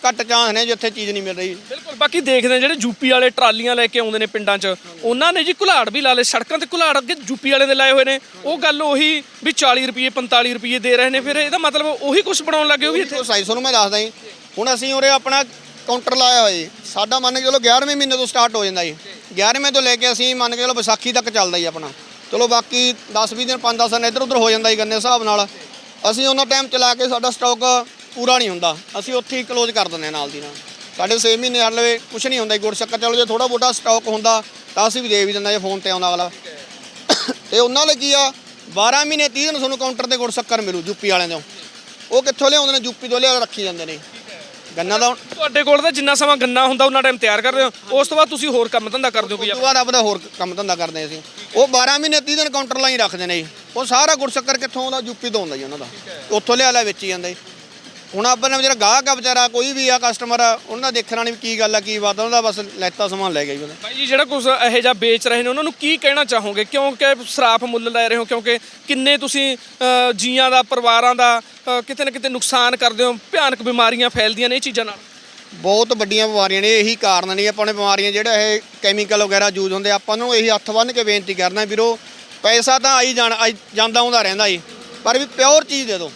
Speaker 2: ਘੱਟ ਚਾਂਸ ਨੇ ਜਿੱਥੇ ਚੀਜ਼ ਨਹੀਂ ਮਿਲ ਰਹੀ।
Speaker 1: ਬਿਲਕੁਲ ਬਾਕੀ ਦੇਖਦੇ ਹਾਂ ਜਿਹੜੇ ਯੂਪੀ ਵਾਲੇ ਟਰਾਲੀਆਂ ਲੈ ਕੇ ਆਉਂਦੇ ਨੇ ਪਿੰਡਾਂ 'ਚ। ਉਹਨਾਂ ਨੇ ਜੀ ਘੁਲਾੜ ਵੀ ਲਾ ਲਏ ਸੜਕਾਂ ਤੇ ਘੁਲਾੜ ਅੱਗੇ ਯੂਪੀ ਵਾਲੇ ਦੇ ਲਾਏ ਹੋਏ ਨੇ। ਉਹ ਗੱਲ ਉਹੀ ਵੀ 40 ਰੁਪਏ 45 ਰੁਪਏ ਦੇ ਰਹੇ ਨੇ। ਫਿਰ ਇਹਦਾ ਮਤਲਬ ਉਹੀ ਕੁਝ ਬਣਾਉਣ ਲੱਗੇ ਉਹ ਵੀ ਇੱਥੇ।
Speaker 2: ਉਹ ਸਾਈ ਤੁਹਾਨੂੰ ਮੈਂ ਦੱਸਦਾ ਜੀ। ਹੁਣ ਅਸੀਂ ਉਰੇ ਆਪਣਾ ਕਾਊਂਟਰ ਲਾਇਆ ਹੋਇਆ ਜੀ। ਸਾਡਾ ਮੰਨ ਕੇ ਚਲੋ 11ਵੇਂ ਮਹੀਨੇ ਤੋਂ ਸਟਾਰਟ ਹੋ ਜਾਂਦਾ ਜੀ। 11ਵੇਂ ਤੋਂ ਲੈ ਕੇ ਅਸੀਂ ਮੰਨ ਕੇ ਚਲੋ ਵਿਸਾਖੀ ਤੱਕ ਚੱਲਦਾ ਜੀ ਆਪਣਾ। ਚਲੋ ਬਾਕੀ 10 20 ਦਿਨ 5-10 ਦਿਨ ਇੱਧਰ ਉੱਧਰ ਹੋ ਜਾਂਦਾ ਜੀ ਗੰਨੇ ਹਿਸਾਬ ਨਾਲ। ਅਸੀਂ ਉਹਨਾਂ ਟਾਈਮ ਚਲਾ ਕੇ ਸਾਡਾ ਸਟਾਕ ਪੂਰਾ ਨਹੀਂ ਹੁੰਦਾ। ਅਸੀਂ ਉੱਥੇ ਹੀ ਕਲੋਜ਼ ਕਰ ਦਿੰਦੇ ਹਾਂ ਨਾਲ ਦੀ ਨਾਲ। ਸਾਡੇ 6 ਮਹੀਨੇ ਹੱਲਵੇ ਕੁਝ ਨਹੀਂ ਹੁੰਦਾ ਜੀ। ਗੁੜ ਸ਼ੱਕਰ ਚਲੋ ਜੇ ਥੋੜਾ ਬੋਟਾ ਸਟਾਕ ਹੁੰਦਾ, ਤਾਂ ਅਸੀਂ ਵੀ ਦੇ ਵੀ ਦਿੰਦਾ ਜੇ ਫੋਨ ਤੇ ਆਉਂਦਾ ਅਗਲਾ ਤੇ ਉਹਨਾਂ ਲਈ ਕੀ ਆ 12 ਮਹੀਨੇ 30 ਦਿਨ ਤੁਹਾਨੂੰ ਕਾਊਂਟਰ ਤੇ ਗੁੜ ਸ਼ੱਕਰ ਮਿਲੂ ਯੂਪੀ ਵਾਲਿਆਂ ਤੋਂ। ਉਹ ਕਿੱਥੋਂ ਲਿਆਉਂਦੇ ਨੇ? ਯੂਪੀ ਤੋਂ ਲਿਆ ਰੱਖੀ ਜਾਂਦੇ ਨੇ। ਗੰਨਾ ਦਾ
Speaker 1: ਤੁਹਾਡੇ ਕੋਲ ਤਾਂ ਜਿੰਨਾ ਸਮਾਂ ਗੰਨਾ ਹੁੰਦਾ ਉਹਨਾਂ ਟਾਈਮ ਤਿਆਰ ਕਰਦੇ ਹੋ। ਉਸ ਤੋਂ ਬਾਅਦ ਤੁਸੀਂ ਹੋਰ ਕੰਮ ਧੰਦਾ ਕਰਦੇ ਹੋ ਕੋਈ
Speaker 2: ਤੋਂ ਬਾਅਦ ਹੋਰ ਕੰਮ ਧੰਦਾ ਕਰਦੇ ਅਸੀਂ। ਉਹ 12 ਮਹੀਨੇ 30 ਦਿਨ ਕਾਊਂਟਰ ਲਾਈ ਰੱਖਦੇ ਨੇ ਜੀ। ਉਹ ਸਾਰਾ ਗੁੜ ਸ਼ੱਕਰ ਕਿੱਥੋਂ ਆਉਂਦਾ? ਯੂਪੀ ਤੋਂ ਆਉਂਦਾ ਜੀ ਉਹਨਾਂ ਦਾ। ਉੱਥੋਂ ਲਿਆ ਲਿਆ ਵੇਚੀ ਜਾਂਦੇ ਹੁਣ ਆਪਾਂ ਨੇ ਜਿਹੜਾ ਗਾਹਕ ਆ ਵਿਚਾਰਾ ਕੋਈ ਵੀ ਆ ਕਸਟਮਰ ਉਹਨਾਂ ਦਾ ਦੇਖਣਾ ਨਹੀਂ ਕੀ ਗੱਲ ਆ ਕੀ ਬਾਤ ਆ ਉਹਨਾਂ ਦਾ ਬਸ ਲੈਤਾ ਸਮਾਨ ਲੈ ਗਿਆ ਜੀ ਉਹਦਾ
Speaker 1: ਭਾਈ ਜੀ ਜਿਹੜਾ ਕੁਝ ਇਹੋ ਜਿਹਾ ਵੇਚ ਰਹੇ ਨੇ ਉਹਨਾਂ ਨੂੰ ਕੀ ਕਹਿਣਾ ਚਾਹੋਗੇ? ਕਿਉਂਕਿ ਸਰਾਫ ਮੁੱਲ ਲੈ ਰਹੇ ਹੋ ਕਿਉਂਕਿ ਕਿੰਨੇ ਤੁਸੀਂ ਜੀਆਂ ਦਾ ਪਰਿਵਾਰਾਂ ਦਾ ਕਿਤੇ ਨਾ ਕਿਤੇ ਨੁਕਸਾਨ ਕਰਦੇ ਹੋ ਭਿਆਨਕ ਬਿਮਾਰੀਆਂ ਫੈਲਦੀਆਂ ਨੇ ਇਹ ਚੀਜ਼ਾਂ ਨਾਲ।
Speaker 2: ਬਹੁਤ ਵੱਡੀਆਂ ਬਿਮਾਰੀਆਂ ਨੇ ਇਹੀ ਕਾਰਨ ਨੇ ਆਪਾਂ ਨੇ ਬਿਮਾਰੀਆਂ ਜਿਹੜਾ ਇਹ ਕੈਮੀਕਲ ਵਗੈਰਾ ਯੂਜ਼ ਹੁੰਦੇ ਆਪਾਂ ਨੂੰ ਇਹੀ ਹੱਥ ਬੰਨ੍ਹ ਕੇ ਬੇਨਤੀ ਕਰਨਾ ਵੀਰੋ ਪੈਸਾ ਤਾਂ ਆਈ ਜਾਣ ਆਈ ਜਾਂਦਾ ਆਉਂਦਾ ਰਹਿੰਦਾ ਜੀ ਪਰ ਵੀ ਪਿਓਰ ਚੀਜ਼ ਦੇ ਦਿਓ।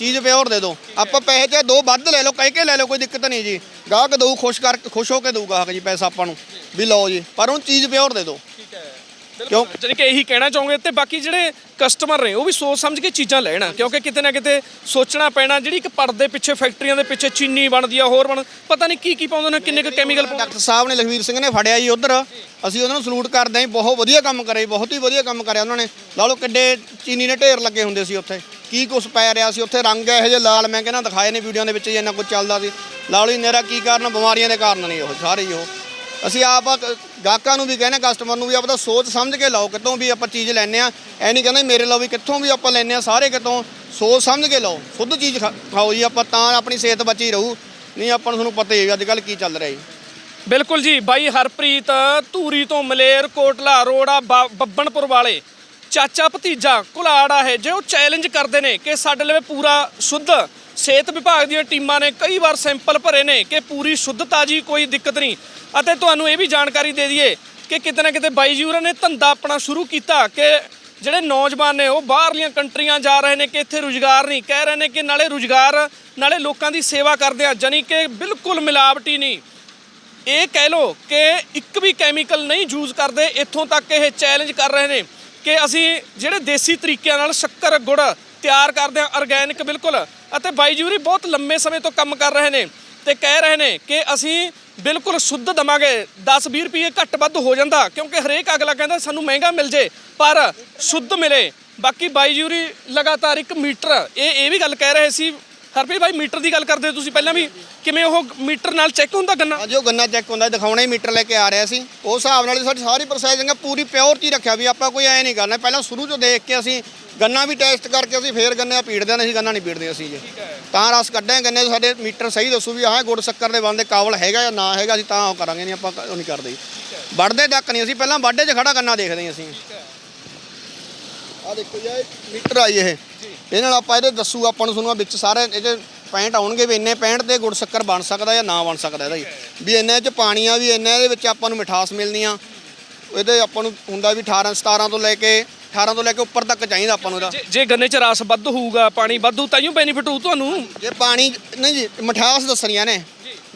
Speaker 2: ਚੀਜ਼ ਪਿਓਰ ਦੇ ਦਿਓ ਆਪਾਂ ਪੈਸੇ ਚਾਹੇ ਦੋ ਵੱਧ ਲੈ ਲਓ, ਕਹਿ ਕੇ ਲੈ ਲਓ, ਕੋਈ ਦਿੱਕਤ ਨਹੀਂ ਜੀ। ਗਾਹਕ ਦਊ, ਖੁਸ਼ ਕਰ, ਖੁਸ਼ ਹੋ ਕੇ ਦਊ ਗਾਹਕ ਜੀ ਪੈਸਾ ਆਪਾਂ ਨੂੰ। ਵੀ ਲਓ ਜੀ, ਪਰ ਉਹ ਚੀਜ਼ ਪਿਓਰ ਦੇ ਦਿਓ ਕਿਉਂ?
Speaker 1: ਜਾਣੀ ਕਿ ਇਹੀ ਕਹਿਣਾ ਚਾਹੋਗੇ ਤੇ ਬਾਕੀ ਜਿਹੜੇ ਕਸਟਮਰ ਨੇ ਉਹ ਵੀ ਸੋਚ ਸਮਝ ਕੇ ਚੀਜ਼ਾਂ ਲੈਣ ਕਿਉਂਕਿ ਕਿਤੇ ਨਾ ਕਿਤੇ ਸੋਚਣਾ ਪੈਣਾ ਜਿਹੜੀ ਇੱਕ ਪਰਦੇ ਪਿੱਛੇ ਫੈਕਟਰੀਆਂ ਦੇ ਪਿੱਛੇ ਚੀਨੀ ਬਣਦੀ ਆ ਹੋਰ ਬਣ ਪਤਾ ਨਹੀਂ ਕੀ ਕੀ ਪਾਉਂਦੇ ਨੇ ਕਿੰਨੇ ਕੁ ਕੈਮੀਕਲ
Speaker 2: ਡਾਕਟਰ ਸਾਹਿਬ ਨੇ ਲਖਵੀਰ ਸਿੰਘ ਨੇ ਫੜਿਆ ਜੀ ਉਧਰ। ਅਸੀਂ ਉਹਨਾਂ ਨੂੰ ਸਲੂਟ ਕਰਦੇ ਜੀ, ਬਹੁਤ ਵਧੀਆ ਕੰਮ ਕਰੇ ਬਹੁਤ ਹੀ ਵਧੀਆ ਕੰਮ ਕਰਿਆ ਉਹਨਾਂ ਨੇ। ਲਾ ਲਓ ਕਿੱਡੇ ਚੀਨੀ ਦੇ ਢੇਰ ਲੱਗੇ ਹੁੰਦੇ ਸੀ ਉੱਥੇ। ਕੀ ਕੁਛ ਪੈ ਰਿਹਾ ਸੀ ਉੱਥੇ ਰੰਗ ਇਹੋ ਜਿਹੇ ਲਾਲ ਮੈਂ ਕਹਿੰਦਾ ਦਿਖਾਏ ਨੇ ਵੀਡੀਓ ਦੇ ਵਿੱਚ ਇੰਨਾ ਕੁਝ ਚੱਲਦਾ ਸੀ। ਲਾ ਲਓ ਨੇਰਾ ਕੀ ਕਾਰਨ ਬਿਮਾਰੀਆਂ ਦੇ ਕਾਰਨ ਨਹੀਂ ਉਹ ਸਾਰੇ ਹੀ ਉਹ। ਅਸੀਂ ਆਪ ਗਾਹਕਾਂ ਨੂੰ ਵੀ ਕਹਿੰਦੇ ਕਸਟਮਰ ਨੂੰ ਵੀ ਆਪਦਾ ਸੋਚ ਸਮਝ ਕੇ ਲਾਓ ਕਿਤੋਂ ਵੀ ਆਪਾਂ ਚੀਜ਼ ਲੈਣੇ ਆ ਐ ਨਹੀਂ ਕਹਿੰਦੇ ਮੇਰੇ ਲਓ ਵੀ ਕਿੱਥੋਂ ਵੀ ਆਪਾਂ ਲੈਣੇ ਆ ਸਾਰੇ ਕਿਤੋਂ ਸੋਚ ਸਮਝ ਕੇ ਲਾਓ ਸ਼ੁੱਧ ਚੀਜ਼ ਖਾ- ਖਾਓ ਜੀ ਆਪਾਂ ਤਾਂ ਆਪਣੀ ਸਿਹਤ ਬਚੀ ਰਹੂ, ਨਹੀਂ ਆਪਾਂ ਨੂੰ ਤੁਹਾਨੂੰ ਪਤਾ ਹੀ ਹੈ ਅੱਜ ਕੱਲ ਕੀ ਚੱਲ ਰਿਹਾ ਜੀ।
Speaker 1: ਬਿਲਕੁਲ ਜੀ, ਬਾਈ ਹਰਪ੍ਰੀਤ, ਧੂਰੀ ਤੋਂ ਮਲੇਰ, ਕੋਟਲਾ, ਰੋੜਾ ਬੱਬਣਪੁਰ ਵਾਲੇ, ਚਾਚਾ ਭਤੀਜਾ ਕੁਲਾੜਾ ਹੈ ਜੇ ਉਹ ਚੈਲੰਜ ਕਰਦੇ ਨੇ ਕਿ ਸਾਡੇ ਲਈ ਪੂਰਾ ਸ਼ੁੱਧ ਸਿਹਤ ਵਿਭਾਗ ਦੀਆਂ ਟੀਮਾਂ ਨੇ ਕਈ ਵਾਰ ਸੈਂਪਲ ਭਰੇ ਨੇ ਕਿ ਪੂਰੀ ਸ਼ੁੱਧਤਾ ਜੀ ਕੋਈ ਦਿੱਕਤ ਨਹੀਂ। ਅਤੇ ਤੁਹਾਨੂੰ ਇਹ ਵੀ ਜਾਣਕਾਰੀ ਦੇ ਦਈਏ ਕਿ ਕਿਤੇ ਨਾ ਕਿਤੇ ਬਾਈ ਜੀ ਉਹਨਾਂ ਨੇ ਧੰਦਾ ਆਪਣਾ ਸ਼ੁਰੂ ਕੀਤਾ ਕਿ ਜਿਹੜੇ ਨੌਜਵਾਨ ਨੇ ਉਹ ਬਾਹਰਲੀਆਂ ਕੰਟਰੀਆਂ ਜਾ ਰਹੇ ਨੇ ਕਿ ਇੱਥੇ ਰੁਜ਼ਗਾਰ ਨਹੀਂ। ਕਹਿ ਰਹੇ ਨੇ ਕਿ ਨਾਲੇ ਰੁਜ਼ਗਾਰ, ਨਾਲੇ ਲੋਕਾਂ ਦੀ ਸੇਵਾ ਕਰਦੇ ਆ ਜਾਨੀ ਕਿ ਬਿਲਕੁਲ ਮਿਲਾਵਟੀ ਨਹੀਂ। ਇਹ ਕਹਿ ਲੋ ਕਿ ਇੱਕ ਵੀ ਕੈਮੀਕਲ ਨਹੀਂ ਯੂਜ਼ ਕਰਦੇ, ਇੱਥੋਂ ਤੱਕ ਇਹ ਚੈਲੰਜ ਕਰ ਰਹੇ ਨੇ ਕਿ ਅਸੀਂ ਜਿਹੜੇ ਦੇਸੀ ਤਰੀਕਿਆਂ ਨਾਲ ਸ਼ੱਕਰ, ਗੁੜ ਤਿਆਰ ਕਰਦੇ ਹਾਂ ਆਰਗੈਨਿਕ ਬਿਲਕੁਲ। ਅਤੇ ਬਾਈ ਜੀ ਹੋਰੀ ਬਹੁਤ ਲੰਮੇ ਸਮੇਂ ਤੋਂ ਕੰਮ ਕਰ ਰਹੇ ਨੇ ਤੇ ਕਹਿ ਰਹੇ ਨੇ ਕਿ ਅਸੀਂ ਬਿਲਕੁਲ ਸ਼ੁੱਧ ਦਵਾਂਗੇ। 10-20 ਰੁਪਏ ਘੱਟ ਵੱਧ ਹੋ ਜਾਂਦਾ, ਕਿਉਂਕਿ ਹਰੇਕ ਅਗਲਾ ਕਹਿੰਦਾ ਸਾਨੂੰ ਮਹਿੰਗਾ ਮਿਲ ਜੇ, ਪਰ ਸ਼ੁੱਧ ਮਿਲੇ। ਬਾਕੀ ਬਾਈ ਜੀ ਲਗਾਤਾਰ ਇੱਕ ਮੀਟਰ, ਇਹ ਇਹ ਵੀ ਗੱਲ ਕਹਿ ਰਹੇ ਸੀ ਹਰਪ੍ਰੀਤ ਭਾਈ ਮੀਟਰ ਦੀ ਗੱਲ ਕਰਦੇ ਹੋ ਤੁਸੀਂ ਪਹਿਲਾਂ ਵੀ? ਕਿਵੇਂ ਉਹ ਮੀਟਰ ਨਾਲ ਚੈੱਕ ਹੁੰਦਾ ਗੰਨਾ?
Speaker 2: ਅੱਜ ਉਹ ਗੰਨਾ ਚੈੱਕ ਹੁੰਦਾ ਦਿਖਾਉਣਾ ਹੀ ਮੀਟਰ ਲੈ ਕੇ ਆ ਰਿਹਾ ਸੀ। ਉਸ ਹਿਸਾਬ ਨਾਲ ਸਾਡੀ ਸਾਰੀ ਪ੍ਰੋਸੈਸਿੰਗ ਪੂਰੀ ਪਿਓਰ ਚ ਹੀ ਰੱਖਿਆ ਵੀ ਆਪਾਂ ਕੋਈ ਐ ਨਹੀਂ ਕਰਨਾ। ਪਹਿਲਾਂ ਸ਼ੁਰੂ ਤੋਂ ਦੇਖ ਕੇ ਅਸੀਂ ਗੰਨਾ ਵੀ ਟੈਸਟ ਕਰਕੇ ਅਸੀਂ ਫੇਰ ਗੰਨੇ ਪੀੜਦੇ ਨੇ ਅਸੀਂ ਗੰਨਾ ਨਹੀਂ ਪੀੜਦੇ ਅਸੀਂ ਜੀ। ਤਾਂ ਰਸ ਕੱਢਾਂਗੇ ਗੰਨੇ ਸਾਡੇ ਮੀਟਰ ਸਹੀ ਦੱਸੂ ਵੀ ਆਹ ਗੁੜ ਸ਼ੱਕਰ ਦੇ ਬੰਦੇ ਕਾਬਲ ਹੈਗਾ ਜਾਂ ਨਾ ਹੈਗਾ ਅਸੀਂ ਤਾਂ ਉਹ ਕਰਾਂਗੇ ਨਹੀਂ ਆਪਾਂ ਉਹ ਨਹੀਂ ਕਰਦੇ। ਵੱਢਦੇ ਤੱਕ ਨਹੀਂ ਅਸੀਂ ਪਹਿਲਾਂ ਵਾਢੇ 'ਚ ਖੜਾ ਗੰਨਾ ਦੇਖਦੇ ਹਾਂ ਅਸੀਂ। ਆ ਦੇਖੋ ਜੀ ਇਹ ਮੀਟਰ ਆਈ ਇਹ। ਇਹ ਨਾਲ ਆਪਾਂ ਇਹਦੇ ਦੱਸੂ ਆਪਾਂ ਨੂੰ ਤੁਹਾਨੂੰ ਆਹ ਵਿੱਚ ਸਾਰੇ ਇਹਦੇ ਪੈਂਟ ਆਉਣਗੇ ਵੀ ਇੰਨੇ ਪੈਂਟ ਤੇ ਗੁੜ ਸ਼ੱਕਰ ਬਣ ਸਕਦਾ ਜਾਂ ਨਾ ਬਣ ਸਕਦਾ ਇਹਦਾ ਜੀ। ਵੀ ਇੰਨੇ 'ਚ ਪਾਣੀ ਆ ਵੀ ਇੰਨੇ ਦੇ ਵਿੱਚ ਆਪਾਂ ਨੂੰ ਮਿਠਾਸ ਮਿਲਣੀ ਆ ਇਹਦੇ ਆਪਾਂ ਨੂੰ ਹੁੰਦਾ ਵੀ 18 17 ਤੋਂ ਲੈ ਕੇ 18 ਤੋਂ ਲੈ ਕੇ ਉੱਪਰ ਤੱਕ ਚਾਹੀਦਾ ਆਪਾਂ ਨੂੰ ਇਹਦਾ।
Speaker 1: ਜੇ- ਗੰਨੇ ਚ ਰਸ ਵੱਧ ਹੋਊਗਾ ਪਾਣੀ ਵਾਧੂ ਤਾਈਓ ਬੈਨੀਫਿਟ ਹੋਊ ਤੁਹਾਨੂੰ?
Speaker 2: ਜੇ ਪਾਣੀ ਨਹੀਂ ਜੀ ਮਠਿਆਸ ਦੱਸਣੀਆਂ ਨੇ।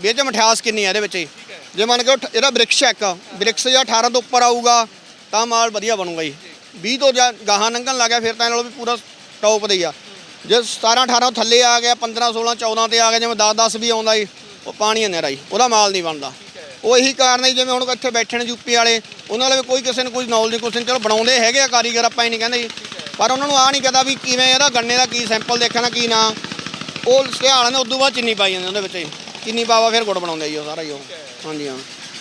Speaker 2: ਵੀ ਇਹ ਚ ਮਠਿਆਸ ਕਿੰਨੀ ਆ ਇਹਦੇ ਵਿੱਚ? ਜੀ। ਮੰਨ ਕੇ ਇਹਦਾ ਬ੍ਰਿਕਸ਼ ਹੈ ਇੱਕ। ਬ੍ਰਿਕਸ਼ ਜਾਂ 18 ਤੋਂ ਉੱਪਰ ਆਊਗਾ ਤਾਂ ਮਾਲ ਵਧੀਆ ਬਣੂਗਾ ਜੀ। 20 ਤੋਂ ਜਾਂ ਗਾਹਾਂ ਲੰਘਣ ਲੱਗ ਗਿਆ ਫਿਰ ਤਾਂ ਇਹ ਨਾਲੋਂ ਵੀ ਪੂਰਾ ਟੌਪ ਦੇ ਹੀ ਆ। ਜੇ 17 18 ਥੱਲੇ ਆ ਗਿਆ 15 16 14 ਤੇ ਆ ਗਿਆ ਜਿਵੇਂ 10 10 ਵੀ ਆਉਂਦਾ ਜੀ ਉਹ ਪਾਣੀ ਹਨੇਰਾ ਜੀ ਉਹਦਾ ਮਾਲ ਨਹੀਂ ਬਣਦਾ। ਉਹ ਇਹੀ ਕਾਰਨ ਹੈ ਜੀ, ਜਿਵੇਂ ਹੁਣ ਇੱਥੇ ਬੈਠੇ ਨੇ ਯੂਪੀ ਵਾਲੇ ਉਹਨਾਂ ਵਾਲੇ ਕੋਈ ਕਿਸੇ ਨੂੰ ਕੋਈ ਨੌਲੇਜ ਕੁਛ ਨਹੀਂ ਚਲੋ ਬਣਾਉਂਦੇ ਹੈਗੇ ਆ ਕਾਰੀਗਰ ਆਪਾਂ ਹੀ ਨਹੀਂ ਕਹਿੰਦੇ ਜੀ। ਪਰ ਉਹਨਾਂ ਨੂੰ ਆ ਨਹੀਂ ਕਹਦਾ ਵੀ ਕਿਵੇਂ ਇਹਦਾ ਗੰਨੇ ਦਾ ਕੀ ਸੈਂਪਲ ਦੇਖਣਾ ਕੀ ਨਾ। ਉਹ ਸਿਆਲ ਨੇ ਉਦੋਂ ਬਾਅਦ ਚੀਨੀ ਪਾਈ ਜਾਂਦੇ ਉਹਦੇ ਵਿੱਚ ਹੀ। ਚੀਨੀ ਪਾਵਾ ਫਿਰ ਗੁੜ ਬਣਾਉਂਦੇ ਜੀ ਉਹ ਸਾਰਾ ਹੀ ਉਹ। ਹਾਂਜੀ ਹਾਂ।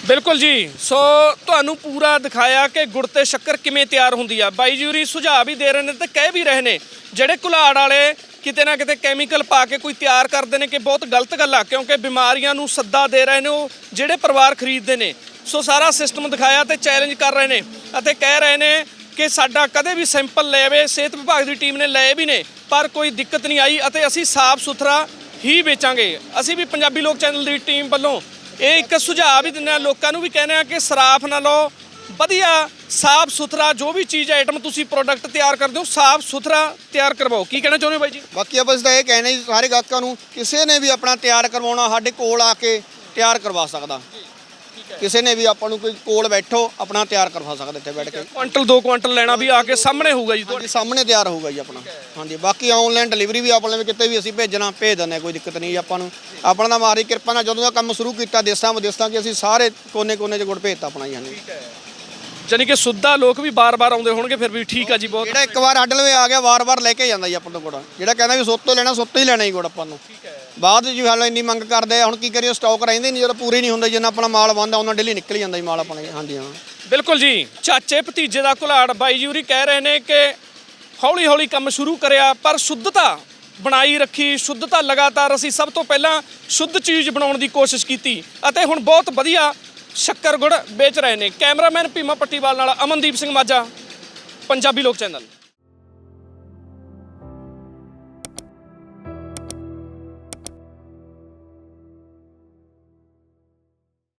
Speaker 1: ਬਿਲਕੁਲ ਜੀ। ਸੋ ਤੁਹਾਨੂੰ ਪੂਰਾ ਦਿਖਾਇਆ ਕਿ ਗੁੜ ਤੇ ਸ਼ੱਕਰ ਕਿਵੇਂ ਤਿਆਰ ਹੁੰਦੀ ਆ। ਬਾਈ ਜੂਰੀ ਸੁਝਾਅ ਵੀ ਦੇ ਰਹੇ ਨੇ ਤੇ ਕਹਿ ਵੀ ਰਹੇ ਨੇ, ਜਿਹੜੇ ਕੁਲਾੜ ਵਾਲੇ ਕਿਤੇ ਨਾ ਕਿਤੇ ਕੈਮੀਕਲ ਪਾ ਕੇ ਕੋਈ ਤਿਆਰ ਕਰਦੇ ਨੇ ਕਿ ਬਹੁਤ ਗਲਤ ਗੱਲ ਆ, ਕਿਉਂਕਿ ਬਿਮਾਰੀਆਂ ਨੂੰ ਸੱਦਾ ਦੇ ਰਹੇ ਨੇ ਉਹ ਜਿਹੜੇ ਪਰਿਵਾਰ ਖਰੀਦਦੇ ਨੇ। ਸੋ ਸਾਰਾ ਸਿਸਟਮ ਦਿਖਾਇਆ ਤੇ ਚੈਲੰਜ ਕਰ ਰਹੇ ਨੇ ਅਤੇ ਕਹਿ ਰਹੇ ਨੇ ਕਿ ਸਾਡਾ ਕਦੇ ਵੀ ਸੈਂਪਲ ਲੈਵੇ ਸਿਹਤ ਵਿਭਾਗ ਦੀ ਟੀਮ ਨੇ ਲਏ ਵੀ ਨੇ, ਪਰ ਕੋਈ ਦਿੱਕਤ ਨਹੀਂ ਆਈ ਅਤੇ ਅਸੀਂ ਸਾਫ਼ ਸੁਥਰਾ ਹੀ ਵੇਚਾਂਗੇ। ਅਸੀਂ ਵੀ ਪੰਜਾਬੀ ਲੋਕ ਚੈਨਲ ਦੀ ਟੀਮ ਵੱਲੋਂ ਇਹ ਇੱਕ ਸੁਝਾਅ ਵੀ ਦਿੰਦੇ ਆ ਲੋਕਾਂ ਨੂੰ ਵੀ ਕਹਿੰਦੇ ਆ ਕਿ ਸਰਾਫ ਨਾ ਲਓ। ਵਧੀਆ ਸਾਫ਼ ਸੁਥਰਾ ਜੋ ਵੀ ਚੀਜ਼ ਆਈਟਮ ਤੁਸੀਂ ਪ੍ਰੋਡਕਟ ਤਿਆਰ ਕਰਦੇ ਹੋ, ਸਾਫ਼ ਸੁਥਰਾ ਤਿਆਰ ਕਰਵਾਓ। ਕੀ ਕਹਿਣਾ ਚਾਹੁੰਦੇ ਹੋ ਬਾਈ ਜੀ?
Speaker 2: ਬਾਕੀ ਆਪਾਂ ਦਾ ਇਹ ਕਹਿਣਾ ਜੀ ਸਾਰੇ ਗਾਹਕਾਂ ਨੂੰ ਕਿਸੇ ਨੇ ਵੀ ਆਪਣਾ ਤਿਆਰ ਕਰਵਾਉਣਾ, ਸਾਡੇ ਕੋਲ ਆ ਕੇ ਤਿਆਰ ਕਰਵਾ ਸਕਦਾ। ਕਿਸੇ ਨੇ ਵੀ ਆਪਾਂ ਨੂੰ ਕੋਈ ਕੋਲ ਬੈਠੋ ਆਪਣਾ ਤਿਆਰ ਕਰਵਾ ਸਕਦਾ ਇੱਥੇ ਬੈਠ ਕੇ।
Speaker 1: ਕੁਆਂਟਲ 2 ਕੁਆਂਟਲ ਲੈਣਾ ਵੀ ਆ ਕੇ ਸਾਹਮਣੇ ਹੋਊਗਾ ਜੀ ਤੁਹਾਡੇ?
Speaker 2: ਸਾਹਮਣੇ ਤਿਆਰ ਹੋਊਗਾ ਜੀ ਆਪਣਾ। ਹਾਂਜੀ ਬਾਕੀ ਆਨਲਾਈਨ ਡਿਲੀਵਰੀ ਵੀ ਆਪਣੇ ਵੀ ਕਿਤੇ ਵੀ ਅਸੀਂ ਭੇਜਣਾ ਭੇਜ ਦਿੰਦੇ ਕੋਈ ਦਿੱਕਤ ਨਹੀਂ ਜੀ ਆਪਾਂ ਨੂੰ। ਆਪਣਾ ਦਾ ਮਾਰੀ ਕਿਰਪਾ ਨਾਲ ਜਦੋਂ ਦਾ ਕੰਮ ਸ਼ੁਰੂ ਕੀਤਾ ਦੇਸਾਂ ਵਿਦੇਸਾਂ 'ਚ ਅਸੀਂ ਸਾਰੇ ਕੋਨੇ-ਕੋਨੇ 'ਚ ਗੁੜ ਭੇਜਤਾ ਆਪਣਾ ਜੀ ਹਾਂਜੀ।
Speaker 1: ਜਾਨੀ ਕਿ ਸੁੱਧਾ ਲੋਕ ਵੀ ਬਾਰ-ਬਾਰ ਆਉਂਦੇ ਹੋਣਗੇ ਫਿਰ ਵੀ ਠੀਕ ਆ ਜੀ ਬਹੁਤ।
Speaker 2: ਜਿਹੜਾ ਇੱਕ ਵਾਰ ਅੱਡ ਲਵੇ ਆ ਗਿਆ ਵਾਰ-ਵਾਰ ਲੈ ਕੇ ਜਾਂਦਾ ਜੀ ਆਪਾਂ ਤੋਂ ਗੁੜ ਜਿਹੜਾ ਕਹਿੰਦਾ ਵੀ ਸੁੱਤੋਂ ਲੈਣਾ ਸੁੱਤੋਂ ਹੀ ਲੈਣਾ ਜੀ ਗੁੜ ਆਪਾਂ ਨੂੰ। ਬਾਅਦ ਜੀ ਹਾਲ ਇੰਨੀ ਮੰਗ ਕਰਦੇ ਆ ਹੁਣ ਕੀ ਕਰੀਏ ਸਟਾਕ ਰਹਿੰਦੇ ਨਹੀਂ ਜਦੋਂ ਪੂਰੇ ਨਹੀਂ ਹੁੰਦੇ ਜਿੰਨਾ ਆਪਣਾ ਮਾਲ ਬੰਦਾ ਉਹਨਾਂ ਡੇਲੀ ਨਿਕਲ ਜਾਂਦਾ ਜੀ ਮਾਲ ਆਪਣਾ। ਹਾਂਜੀ ਹਾਂ।
Speaker 1: ਬਿਲਕੁਲ ਜੀ। ਚਾਚੇ ਭਤੀਜੇ ਦਾ ਘੁਲਾੜ ਬਾਈ ਜੀ ਉਰੀ ਕਹਿ ਰਹੇ ਨੇ ਕਿ ਹੌਲੀ ਹੌਲੀ ਕੰਮ ਸ਼ੁਰੂ ਕਰਿਆ ਪਰ ਸ਼ੁੱਧਤਾ ਬਣਾਈ ਰੱਖੀ ਸ਼ੁੱਧਤਾ ਲਗਾਤਾਰ ਅਸੀਂ ਸਭ ਤੋਂ ਪਹਿਲਾਂ ਸ਼ੁੱਧ ਚੀਜ਼ ਬਣਾਉਣ ਦੀ ਕੋਸ਼ਿਸ਼ ਕੀਤੀ। ਅਤੇ ਹੁਣ ਬਹੁਤ ਵਧੀਆ ਸ਼ੱਕਰ ਗੁੜ ਵੇਚ ਰਹੇ ਨੇ। ਕੈਮਰਾਮੈਨ ਭੀਮਾ ਪੱਟੀਵਾਲ ਨਾਲ ਅਮਨਦੀਪ ਸਿੰਘ ਮਾਝਾ, ਪੰਜਾਬੀ ਲੋਕ ਚੈਨਲ।